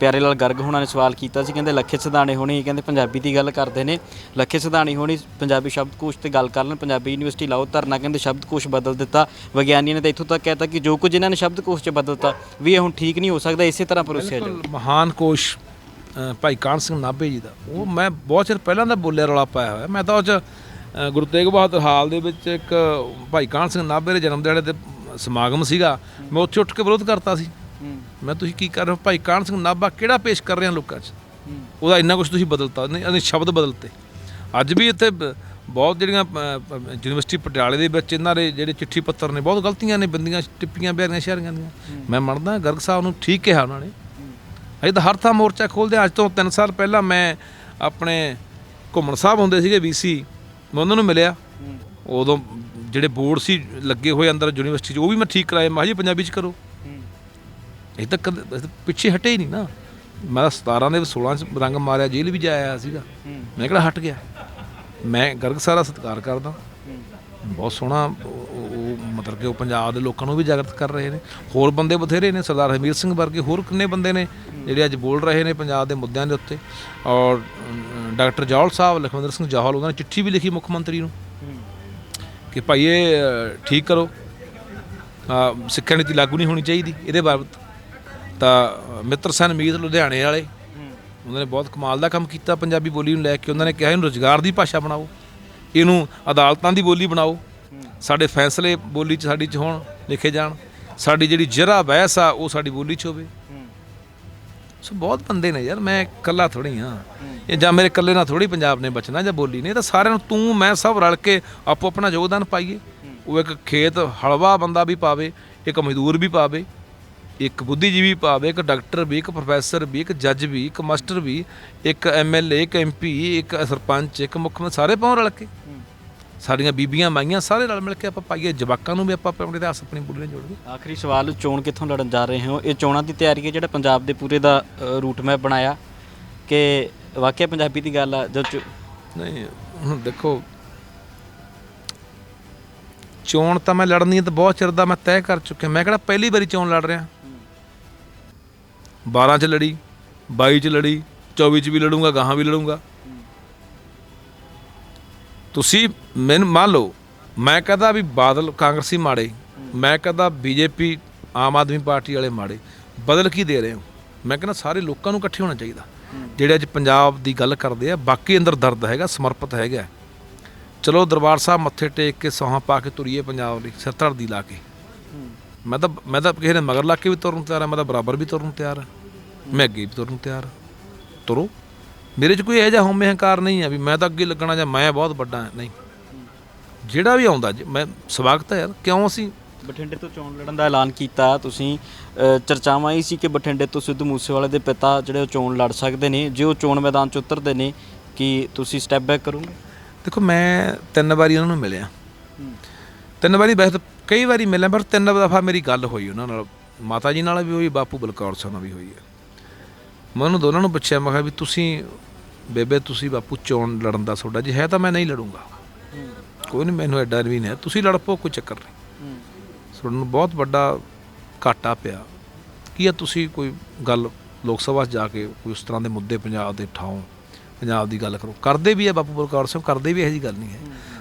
[SPEAKER 2] ਪਿਆਰੇ ਲਾਲ ਗਰਗ ਹੋਣਾ ਨੇ ਸਵਾਲ ਕੀਤਾ ਸੀ ਕਹਿੰਦੇ ਲੱਖੇ ਸਿਧਾਣੇ ਹੋਣੀ ਕਹਿੰਦੇ ਪੰਜਾਬੀ ਦੀ ਗੱਲ ਕਰਦੇ ਨੇ। ਲੱਖੇ ਸਿਧਾਣੀ ਹੋਣੀ ਪੰਜਾਬੀ ਸ਼ਬਦਕੋਸ਼ ਤੇ ਗੱਲ ਕਰ ਲੈਣ ਪੰਜਾਬੀ ਯੂਨੀਵਰਸਿਟੀ ਲਾਓ ਧਰਨਾ ਕਹਿੰਦੇ ਸ਼ਬਦਕੋਸ਼ ਬਦਲ ਦਿੱਤਾ। ਵਿਗਿਆਨੀਆਂ ਨੇ ਤਾਂ ਇੱਥੋਂ ਤੱਕ ਕਹਿਤਾ ਕਿ ਜੋ ਕੁਝ ਇਹਨਾਂ ਨੇ ਸ਼ਬਦਕੋਸ਼ 'ਚ ਬਦਲਤਾ ਵੀ ਇਹ ਹੁਣ ਠੀਕ ਨਹੀਂ ਹੋ ਸਕਦਾ ਇਸੇ ਤਰ੍ਹਾਂ ਪਰੋਸਿਆ
[SPEAKER 1] ਬਿਲਕੁਲ ਮਹਾਨ ਕੋਸ਼ ਭਾਈ ਕਾਨ ਸਿੰਘ ਨਾਭੇ ਜੀ ਦਾ। ਉਹ ਮੈਂ ਬਹੁਤ ਚਿਰ ਪਹਿਲਾਂ ਦਾ ਬੋਲਿਆ ਰੌਲਾ ਪਾਇਆ ਹੋਇਆ। ਮੈਂ ਤਾਂ ਉਹ ਚ ਗੁਰੂ ਤੇਗ ਬਹਾਦਰ ਹਾਲ ਦੇ ਵਿੱਚ ਇੱਕ ਭਾਈ ਕਾਨ ਸਿੰਘ ਨਾਭੇ ਦੇ ਜਨਮ ਦਿਹਾੜੇ ਤੇ ਸਮਾਗਮ ਸੀਗਾ। ਮੈਂ ਉੱਥੇ ਉੱਠ ਕੇ ਵਿਰੋਧ ਕਰਤਾ ਸੀ। ਮੈਂ ਤੁਸੀਂ ਕੀ ਕਰ ਰਹੇ ਹੋ? ਭਾਈ ਕਾਨ ਸਿੰਘ ਨਾਭਾ ਕਿਹੜਾ ਪੇਸ਼ ਕਰ ਰਹੇ ਹੋ ਲੋਕਾਂ 'ਚ? ਉਹਦਾ ਇੰਨਾ ਕੁਝ ਤੁਸੀਂ ਬਦਲਤਾ, ਨਹੀਂ ਸ਼ਬਦ ਬਦਲਤੇ। ਅੱਜ ਵੀ ਇੱਥੇ ਬਹੁਤ ਜਿਹੜੀਆਂ ਯੂਨੀਵਰਸਿਟੀ ਪਟਿਆਲੇ ਦੇ ਵਿੱਚ ਇਹਨਾਂ ਦੇ ਜਿਹੜੇ ਚਿੱਠੀ ਪੱਤਰ ਨੇ, ਬਹੁਤ ਗਲਤੀਆਂ ਨੇ ਬੰਦੀਆਂ, ਟਿੱਪੀਆਂ, ਬਿਆਰੀਆਂ ਸ਼ਹਿਰੀਆਂ ਦੀਆਂ। ਮੈਂ ਮੰਨਦਾ ਗਰਗ ਸਾਹਿਬ ਨੂੰ ਠੀਕ ਕਿਹਾ ਉਹਨਾਂ ਨੇ। ਅਜੇ ਤਾਂ ਹਰ ਥਾਂ ਮੋਰਚਾ ਖੋਲਦੇ ਹਾਂ। ਅੱਜ ਤੋਂ 3 ਸਾਲ ਪਹਿਲਾਂ ਮੈਂ ਆਪਣੇ ਘੁੰਮਣ ਸਾਹਿਬ ਹੁੰਦੇ ਸੀਗੇ ਵੀਸੀ ਮੈਂ ਉਹਨਾਂ ਨੂੰ ਮਿਲਿਆ। ਉਦੋਂ ਜਿਹੜੇ ਬੋਰਡ ਸੀ, ਲੱਗੇ ਹੋਏ ਅੰਦਰ ਯੂਨੀਵਰਸਿਟੀ 'ਚ, ਉਹ ਵੀ ਮੈਂ ਠੀਕ ਕਰਾਏ। ਮੈਂ ਜੀ, ਪੰਜਾਬੀ 'ਚ ਕਰੋ। ਇਹ ਤਾਂ ਕਦੇ ਤਾਂ ਪਿੱਛੇ ਹਟੇ ਹੀ ਨਹੀਂ ਨਾ। ਮੈਂ ਤਾਂ 17 ਦੇ 16 ਚ ਰੰਗ ਮਾਰਿਆ ਜੇਲ੍ਹ ਵੀ ਜਾਇਆ ਸੀਗਾ। ਮੈਂ ਕਿਹੜਾ ਹਟ ਗਿਆ? ਮੈਂ ਗਰਗ ਸਾਰਾ ਸਤਿਕਾਰ ਕਰਦਾ। ਬਹੁਤ ਸੋਹਣਾ ਉਹ- ਮਤਲਬ ਕਿ ਉਹ ਪੰਜਾਬ ਦੇ ਲੋਕਾਂ ਨੂੰ ਵੀ ਜਾਗਰਤ ਕਰ ਰਹੇ ਨੇ। ਹੋਰ ਬੰਦੇ ਬਥੇਰੇ ਨੇ ਸਰਦਾਰ ਹਮੀਰ ਸਿੰਘ ਵਰਗੇ ਹੋਰ ਕਿੰਨੇ ਬੰਦੇ ਨੇ ਜਿਹੜੇ ਅੱਜ ਬੋਲ ਰਹੇ ਨੇ ਪੰਜਾਬ ਦੇ ਮੁੱਦਿਆਂ ਦੇ ਉੱਤੇ। ਔਰ ਡਾਕਟਰ ਜੌਲ ਸਾਹਿਬ ਲਖਵਿੰਦਰ ਸਿੰਘ ਜੌਹਲ ਉਹਨਾਂ ਨੇ ਚਿੱਠੀ ਵੀ ਲਿਖੀ ਮੁੱਖ ਮੰਤਰੀ ਨੂੰ। ਕਿ ਭਾਈ ਇਹ ਠੀਕ ਕਰੋ। ਸਿੱਖਿਆ ਨੀਤੀ ਲਾਗੂ ਨਹੀਂ ਹੋਣੀ ਚਾਹੀਦੀ ਇਹਦੇ ਬਾਬਤ। ਤਾਂ ਮਿੱਤਰ ਸਨ ਮੀਤ ਲੁਧਿਆਣੇ ਵਾਲੇ, ਉਹਨਾਂ ਨੇ ਬਹੁਤ ਕਮਾਲ ਦਾ ਕੰਮ ਕੀਤਾ ਪੰਜਾਬੀ ਬੋਲੀ ਨੂੰ ਲੈ ਕੇ। ਉਹਨਾਂ ਨੇ ਕਿਹਾ ਇਹਨੂੰ ਰੁਜ਼ਗਾਰ ਦੀ ਭਾਸ਼ਾ ਬਣਾਓ, ਇਹਨੂੰ ਅਦਾਲਤਾਂ ਦੀ ਬੋਲੀ ਬਣਾਓ, ਸਾਡੇ ਫੈਸਲੇ ਬੋਲੀ 'ਚ ਸਾਡੀ 'ਚ ਹੋਣ, ਲਿਖੇ ਜਾਣ, ਸਾਡੀ ਜਿਹੜੀ ਜਰਾ ਬਹਿਸ ਆ, ਉਹ ਸਾਡੀ ਬੋਲੀ 'ਚ ਹੋਵੇ। ਸੋ ਬਹੁਤ ਬੰਦੇ ਨੇ ਯਾਰ, ਮੈਂ ਇਕੱਲਾ ਥੋੜੀ ਹਾਂ। ਇਹ ਜਾਂ ਮੇਰੇ ਇਕੱਲੇ ਨਾਲ ਥੋੜੀ ਪੰਜਾਬ ਨੇ ਬਚਣਾ ਜਾਂ ਬੋਲੀ ਨੇ, ਇਹ ਤਾਂ ਸਾਰਿਆਂ ਨੂੰ ਤੂੰ, ਮੈਂ ਸਭ ਰਲ ਕੇ ਆਪੋ ਆਪਣਾ ਯੋਗਦਾਨ ਪਾਈਏ। ਉਹ ਇੱਕ ਖੇਤ ਹਲਵਾ ਬੰਦਾ ਵੀ ਪਾਵੇ, ਇੱਕ ਮਜ਼ਦੂਰ ਵੀ ਪਾਵੇ ਇੱਕ ਬੁੱਧੀਜੀਵੀ ਪਾਵੇ ਇੱਕ ਡਾਕਟਰ ਵੀ ਇੱਕ ਪ੍ਰੋਫੈਸਰ ਵੀ ਇੱਕ ਜੱਜ ਵੀ ਇੱਕ ਮਾਸਟਰ ਵੀ ਇੱਕ ਐਮਐਲਏ ਇੱਕ ਐਮਪੀ ਇੱਕ ਸਰਪੰਚ ਇੱਕ ਮੁੱਖ ਮੰਤਰੀ ਸਾਰੇ ਪਾਉ ਰਲ ਕੇ। ਸਾਡੀਆਂ ਬੀਬੀਆਂ ਮਾਈਆਂ ਸਾਰੇ ਰਲ ਮਿਲ ਕੇ ਆਪਾਂ ਪਾਈਏ ਜਵਾਕਾਂ ਨੂੰ ਵੀ ਆਪਾਂ ਆਪਣੇ ਇਤਿਹਾਸ ਆਪਣੀ ਬੋਲੀ ਨਾਲ ਜੋੜੀਏ
[SPEAKER 2] ਆਖਰੀ ਸਵਾਲ ਚੋਣ ਕਿੱਥੋਂ ਲੜਨ ਜਾ ਰਹੇ ਹੋ? ਇਹ ਚੋਣਾਂ ਦੀ ਤਿਆਰੀ ਹੈ ਜਿਹੜਾ ਪੰਜਾਬ ਦੇ ਪੂਰੇ ਦਾ ਰੂਟ ਮੈਪ ਬਣਾਇਆ ਕਿ ਵਾਕਿਆ ਪੰਜਾਬੀ ਦੀ ਗੱਲ ਆ ਜਦ
[SPEAKER 1] ਨਹੀਂ ਹੁਣ ਦੇਖੋ ਚੋਣ ਤਾਂ ਮੈਂ ਲੜਨੀ ਹੈ ਤਾਂ ਬਹੁਤ ਚਿਰ ਦਾ ਮੈਂ ਤੈਅ ਕਰ ਚੁੱਕਿਆ। ਮੈਂ ਕਿਹੜਾ ਪਹਿਲੀ ਵਾਰੀ ਚੋਣ ਲੜ ਰਿਹਾ। 12 ਚ ਲੜੀ 22 ਚ ਲੜੀ 24 ਚ ਵੀ ਲੜੂੰਗਾ, ਗਾਹਾਂ ਵੀ ਲੜੂੰਗਾ। ਤੁਸੀਂ ਮੈਨੂੰ ਮੰਨ ਲਓ, ਮੈਂ ਕਹਦਾ ਵੀ ਬਾਦਲ ਕਾਂਗਰਸੀ ਮਾੜੇ, ਮੈਂ ਕਹਦਾ ਬੀਜੇਪੀ ਆਮ ਆਦਮੀ ਪਾਰਟੀ ਵਾਲੇ ਮਾੜੇ, ਬਦਲ ਕੀ ਦੇ ਰਹੇ ਹੋ? ਮੈਂ ਕਹਿੰਦਾ ਸਾਰੇ ਲੋਕਾਂ ਨੂੰ ਇਕੱਠੇ ਹੋਣਾ ਚਾਹੀਦਾ। ਜਿਹੜੇ ਅੱਜ ਪੰਜਾਬ ਦੀ ਗੱਲ ਕਰਦੇ ਆ, ਬਾਕੀ ਅੰਦਰ ਦਰਦ ਹੈਗਾ, ਸਮਰਪਿਤ ਹੈਗਾ ਚਲੋ ਦਰਬਾਰ ਸਾਹਿਬ ਮੱਥੇ ਟੇਕ ਕੇ ਸੌਹਾਂ ਪਾ ਕੇ ਤੁਰੀਏ ਪੰਜਾਬ ਲਈ ਸਿਰ ਧੜਦੀ ਲਾ ਕੇ। ਮੈਂ ਤਾਂ ਮੈਂ ਤਾਂ ਕਿਸੇ ਨੇ ਮਗਰ ਲਾ ਕੇ ਵੀ ਤੁਰਨ ਨੂੰ ਤਿਆਰ ਹਾਂ ਮੈਂ ਤਾਂ ਬਰਾਬਰ ਵੀ ਤੁਰਨ ਨੂੰ ਤਿਆਰ ਹਾਂ ਮੈਂ ਅੱਗੇ ਵੀ ਤੁਰਨ ਨੂੰ ਤਿਆਰ ਹਾਂ। ਤੁਰੋ। ਮੇਰੇ 'ਚ ਕੋਈ ਇਹੋ ਜਿਹਾ ਹਉਮੈ ਹੰਕਾਰ ਨਹੀਂ ਹੈ ਵੀ ਮੈਂ ਤਾਂ ਅੱਗੇ ਲੱਗਣਾ ਜਾਂ ਮੈਂ ਬਹੁਤ ਵੱਡਾ ਹਾਂ। ਨਹੀਂ। ਜਿਹੜਾ ਵੀ ਆਉਂਦਾ ਜੀ, ਮੈਂ ਸਵਾਗਤ ਹੈ ਯਾਰ। ਕਿਉਂ ਅਸੀਂ
[SPEAKER 2] ਬਠਿੰਡੇ ਤੋਂ ਚੋਣ ਲੜਨ ਦਾ ਐਲਾਨ ਕੀਤਾ। ਤੁਸੀਂ ਅ, ਚਰਚਾਵਾਂ ਇਹ ਸੀ ਕਿ ਬਠਿੰਡੇ ਤੋਂ ਸਿੱਧੂ ਮੂਸੇਵਾਲੇ ਦੇ ਪਿਤਾ ਜਿਹੜੇ ਉਹ ਚੋਣ ਲੜ ਸਕਦੇ ਨੇ। ਜੇ ਉਹ ਚੋਣ ਮੈਦਾਨ 'ਚ ਉਤਰਦੇ ਨੇ ਕਿ ਤੁਸੀਂ ਸਟੈਪ ਬੈਕ ਕਰੋਗੇ?
[SPEAKER 1] ਦੇਖੋ ਮੈਂ ਤਿੰਨ ਵਾਰੀ ਉਹਨਾਂ ਨੂੰ ਮਿਲਿਆ। ਤਿੰਨ ਵਾਰੀ ਵੈਸੇ ਤਾਂ ਕਈ ਵਾਰੀ ਮਿਲਿਆ ਪਰ ਤਿੰਨ ਦਫਾ ਮੇਰੀ ਗੱਲ ਹੋਈ ਉਹਨਾਂ ਨਾਲ। ਮਾਤਾ ਜੀ ਨਾਲ ਵੀ ਹੋਈ ਬਾਪੂ ਬਲਕੌਰ ਸਿੰਘ ਨਾਲ ਵੀ ਹੋਈ ਹੈ। ਮੈਂ ਉਹਨੂੰ ਦੋਨਾਂ ਨੂੰ ਪੁੱਛਿਆ, ਮੈਂ ਕਿਹਾ ਵੀ ਤੁਸੀਂ, ਬੇਬੇ ਤੁਸੀਂ ਬਾਪੂ ਚੋਣ ਲੜਨ ਦਾ ਤੁਹਾਡਾ ਜੇ ਹੈ ਤਾਂ ਮੈਂ ਨਹੀਂ ਲੜੂੰਗਾ। ਕੋਈ ਨਹੀਂ, ਮੈਨੂੰ ਐਡਾ ਵੀ ਨਹੀਂ ਹੈ। ਤੁਸੀਂ ਲੜ ਪਓ, ਕੋਈ ਚੱਕਰ ਨਹੀਂ। ਤੁਹਾਨੂੰ ਬਹੁਤ ਵੱਡਾ ਘਾਟਾ ਪਿਆ। ਕੀ ਆ, ਤੁਸੀਂ ਕੋਈ ਗੱਲ ਲੋਕ ਸਭਾ 'ਚ ਜਾ ਕੇ ਕੋਈ ਉਸ ਤਰ੍ਹਾਂ ਦੇ ਮੁੱਦੇ ਪੰਜਾਬ ਦੇ ਠਾਓ ਪੰਜਾਬ ਦੀ ਗੱਲ ਕਰੋ। ਕਰਦੇ ਵੀ ਆ ਬਾਪੂ ਬਲਕੌਰ ਸਿੰਘ ਕਰਦੇ ਵੀ ਇਹੋ ਜੀ ਗੱਲ ਨਹੀਂ ਹੈ।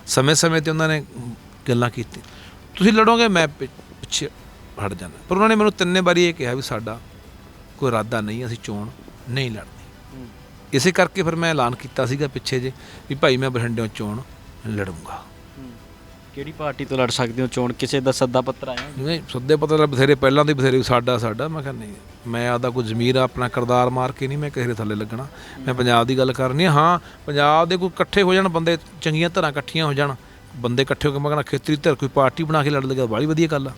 [SPEAKER 1] ਸਮੇਂ ਸਮੇਂ ਤੇ ਉਹਨਾਂ ਨੇ ਗੱਲਾਂ ਕੀਤੀ ਤੁਸੀਂ ਲੜੋਗੇ, ਮੈਂ ਪਿ- ਪਿੱਛੇ ਹਟ ਜਾਣਾ ਪਰ ਉਹਨਾਂ ਨੇ ਮੈਨੂੰ ਤਿੰਨੇ ਵਾਰੀ ਇਹ ਕਿਹਾ ਵੀ ਸਾਡਾ ਕੋਈ ਇਰਾਦਾ ਨਹੀਂ ਅਸੀਂ ਚੋਣ ਨਹੀਂ ਲੜਨੀ ਇਸੇ ਕਰਕੇ ਫਿਰ ਮੈਂ ਐਲਾਨ ਕੀਤਾ ਸੀਗਾ ਪਿੱਛੇ ਜੇ ਵੀ ਭਾਈ ਮੈਂ ਬਠਿੰਡਿਓਂ ਚੋਣ ਲੜੂੰਗਾ।
[SPEAKER 2] ਕਿਹੜੀ ਪਾਰਟੀ ਤੋਂ ਲੜ ਸਕਦੇ ਹੋ ਚੋਣ? ਕਿਸੇ ਦਾ ਸੱਦਾ ਪੱਤਰ ਆਇਆ?
[SPEAKER 1] ਨਹੀਂ ਸੱਦੇ ਪਤਾ ਲੱਗ ਬਥੇਰੇ ਪਹਿਲਾਂ ਦੇ ਬਥੇਰੇ ਸਾਡਾ ਸਾਡਾ। ਮੈਂ ਕਿਹਾ ਨਹੀਂ ਮੈਂ ਆਦਾ ਕੋਈ ਜ਼ਮੀਰ ਆਪਣਾ ਕਰਦਾਰ ਮਾਰ ਕੇ ਨਹੀਂ ਮੈਂ ਕਿਸੇ ਦੇ ਥੱਲੇ ਲੱਗਣਾ। ਮੈਂ ਪੰਜਾਬ ਦੀ ਗੱਲ ਕਰਨੀ। ਹਾਂ। ਪੰਜਾਬ ਦੇ ਕੋਈ ਇਕੱਠੇ ਹੋ ਜਾਣ ਬੰਦੇ ਚੰਗੀਆਂ ਧਰਾਂ ਇਕੱਠੀਆਂ ਹੋ ਜਾਣ। ਬੰਦੇ ਇਕੱਠੇ ਹੋ ਕੇ ਮੈਂ ਕਹਿੰਦਾ ਖੇਤਰੀ ਧਿਰ ਕੋਈ ਪਾਰਟੀ ਬਣਾ ਕੇ ਲੜ ਲੇਗਾ ਬਾਲੀ ਵਧੀਆ ਗੱਲ ਆ।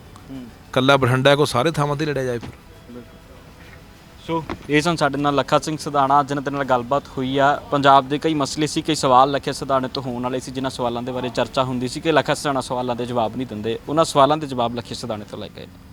[SPEAKER 1] ਕੱਲਾ ਬਠਿੰਡਾ ਕੋ ਸਾਰੇ ਥਾਵਾਂ ਤੇ ਲੜਿਆ ਜਾਏ ਫਿਰ।
[SPEAKER 2] ਸੋ ਇਹ ਸਨ ਸਾਡੇ ਨਾਲ ਲੱਖਾ ਸਿੰਘ ਸਦਾਣਾ ਜਿਨ੍ਹਾਂ ਦੇ ਨਾਲ ਗੱਲਬਾਤ ਹੋਈ ਆ। ਪੰਜਾਬ ਦੇ ਕਈ ਮਸਲੇ ਸੀ, ਕਈ ਸਵਾਲ ਲੱਖੇ ਸਦਾਣੇ ਤੋਂ ਹੋਣ ਵਾਲੇ ਸੀ, ਜਿਨ੍ਹਾਂ ਸਵਾਲਾਂ ਦੇ ਬਾਰੇ ਚਰਚਾ ਹੁੰਦੀ ਸੀ ਕਿ ਲੱਖਾ ਸਦਾਣਾ ਸਵਾਲਾਂ ਦੇ ਜਵਾਬ ਨਹੀਂ ਦਿੰਦੇ। ਉਹਨਾਂ ਸਵਾਲਾਂ ਦੇ ਜਵਾਬ ਲੱਖੇ ਸਦਾਣੇ ਤੋਂ ਲੈ ਗਏ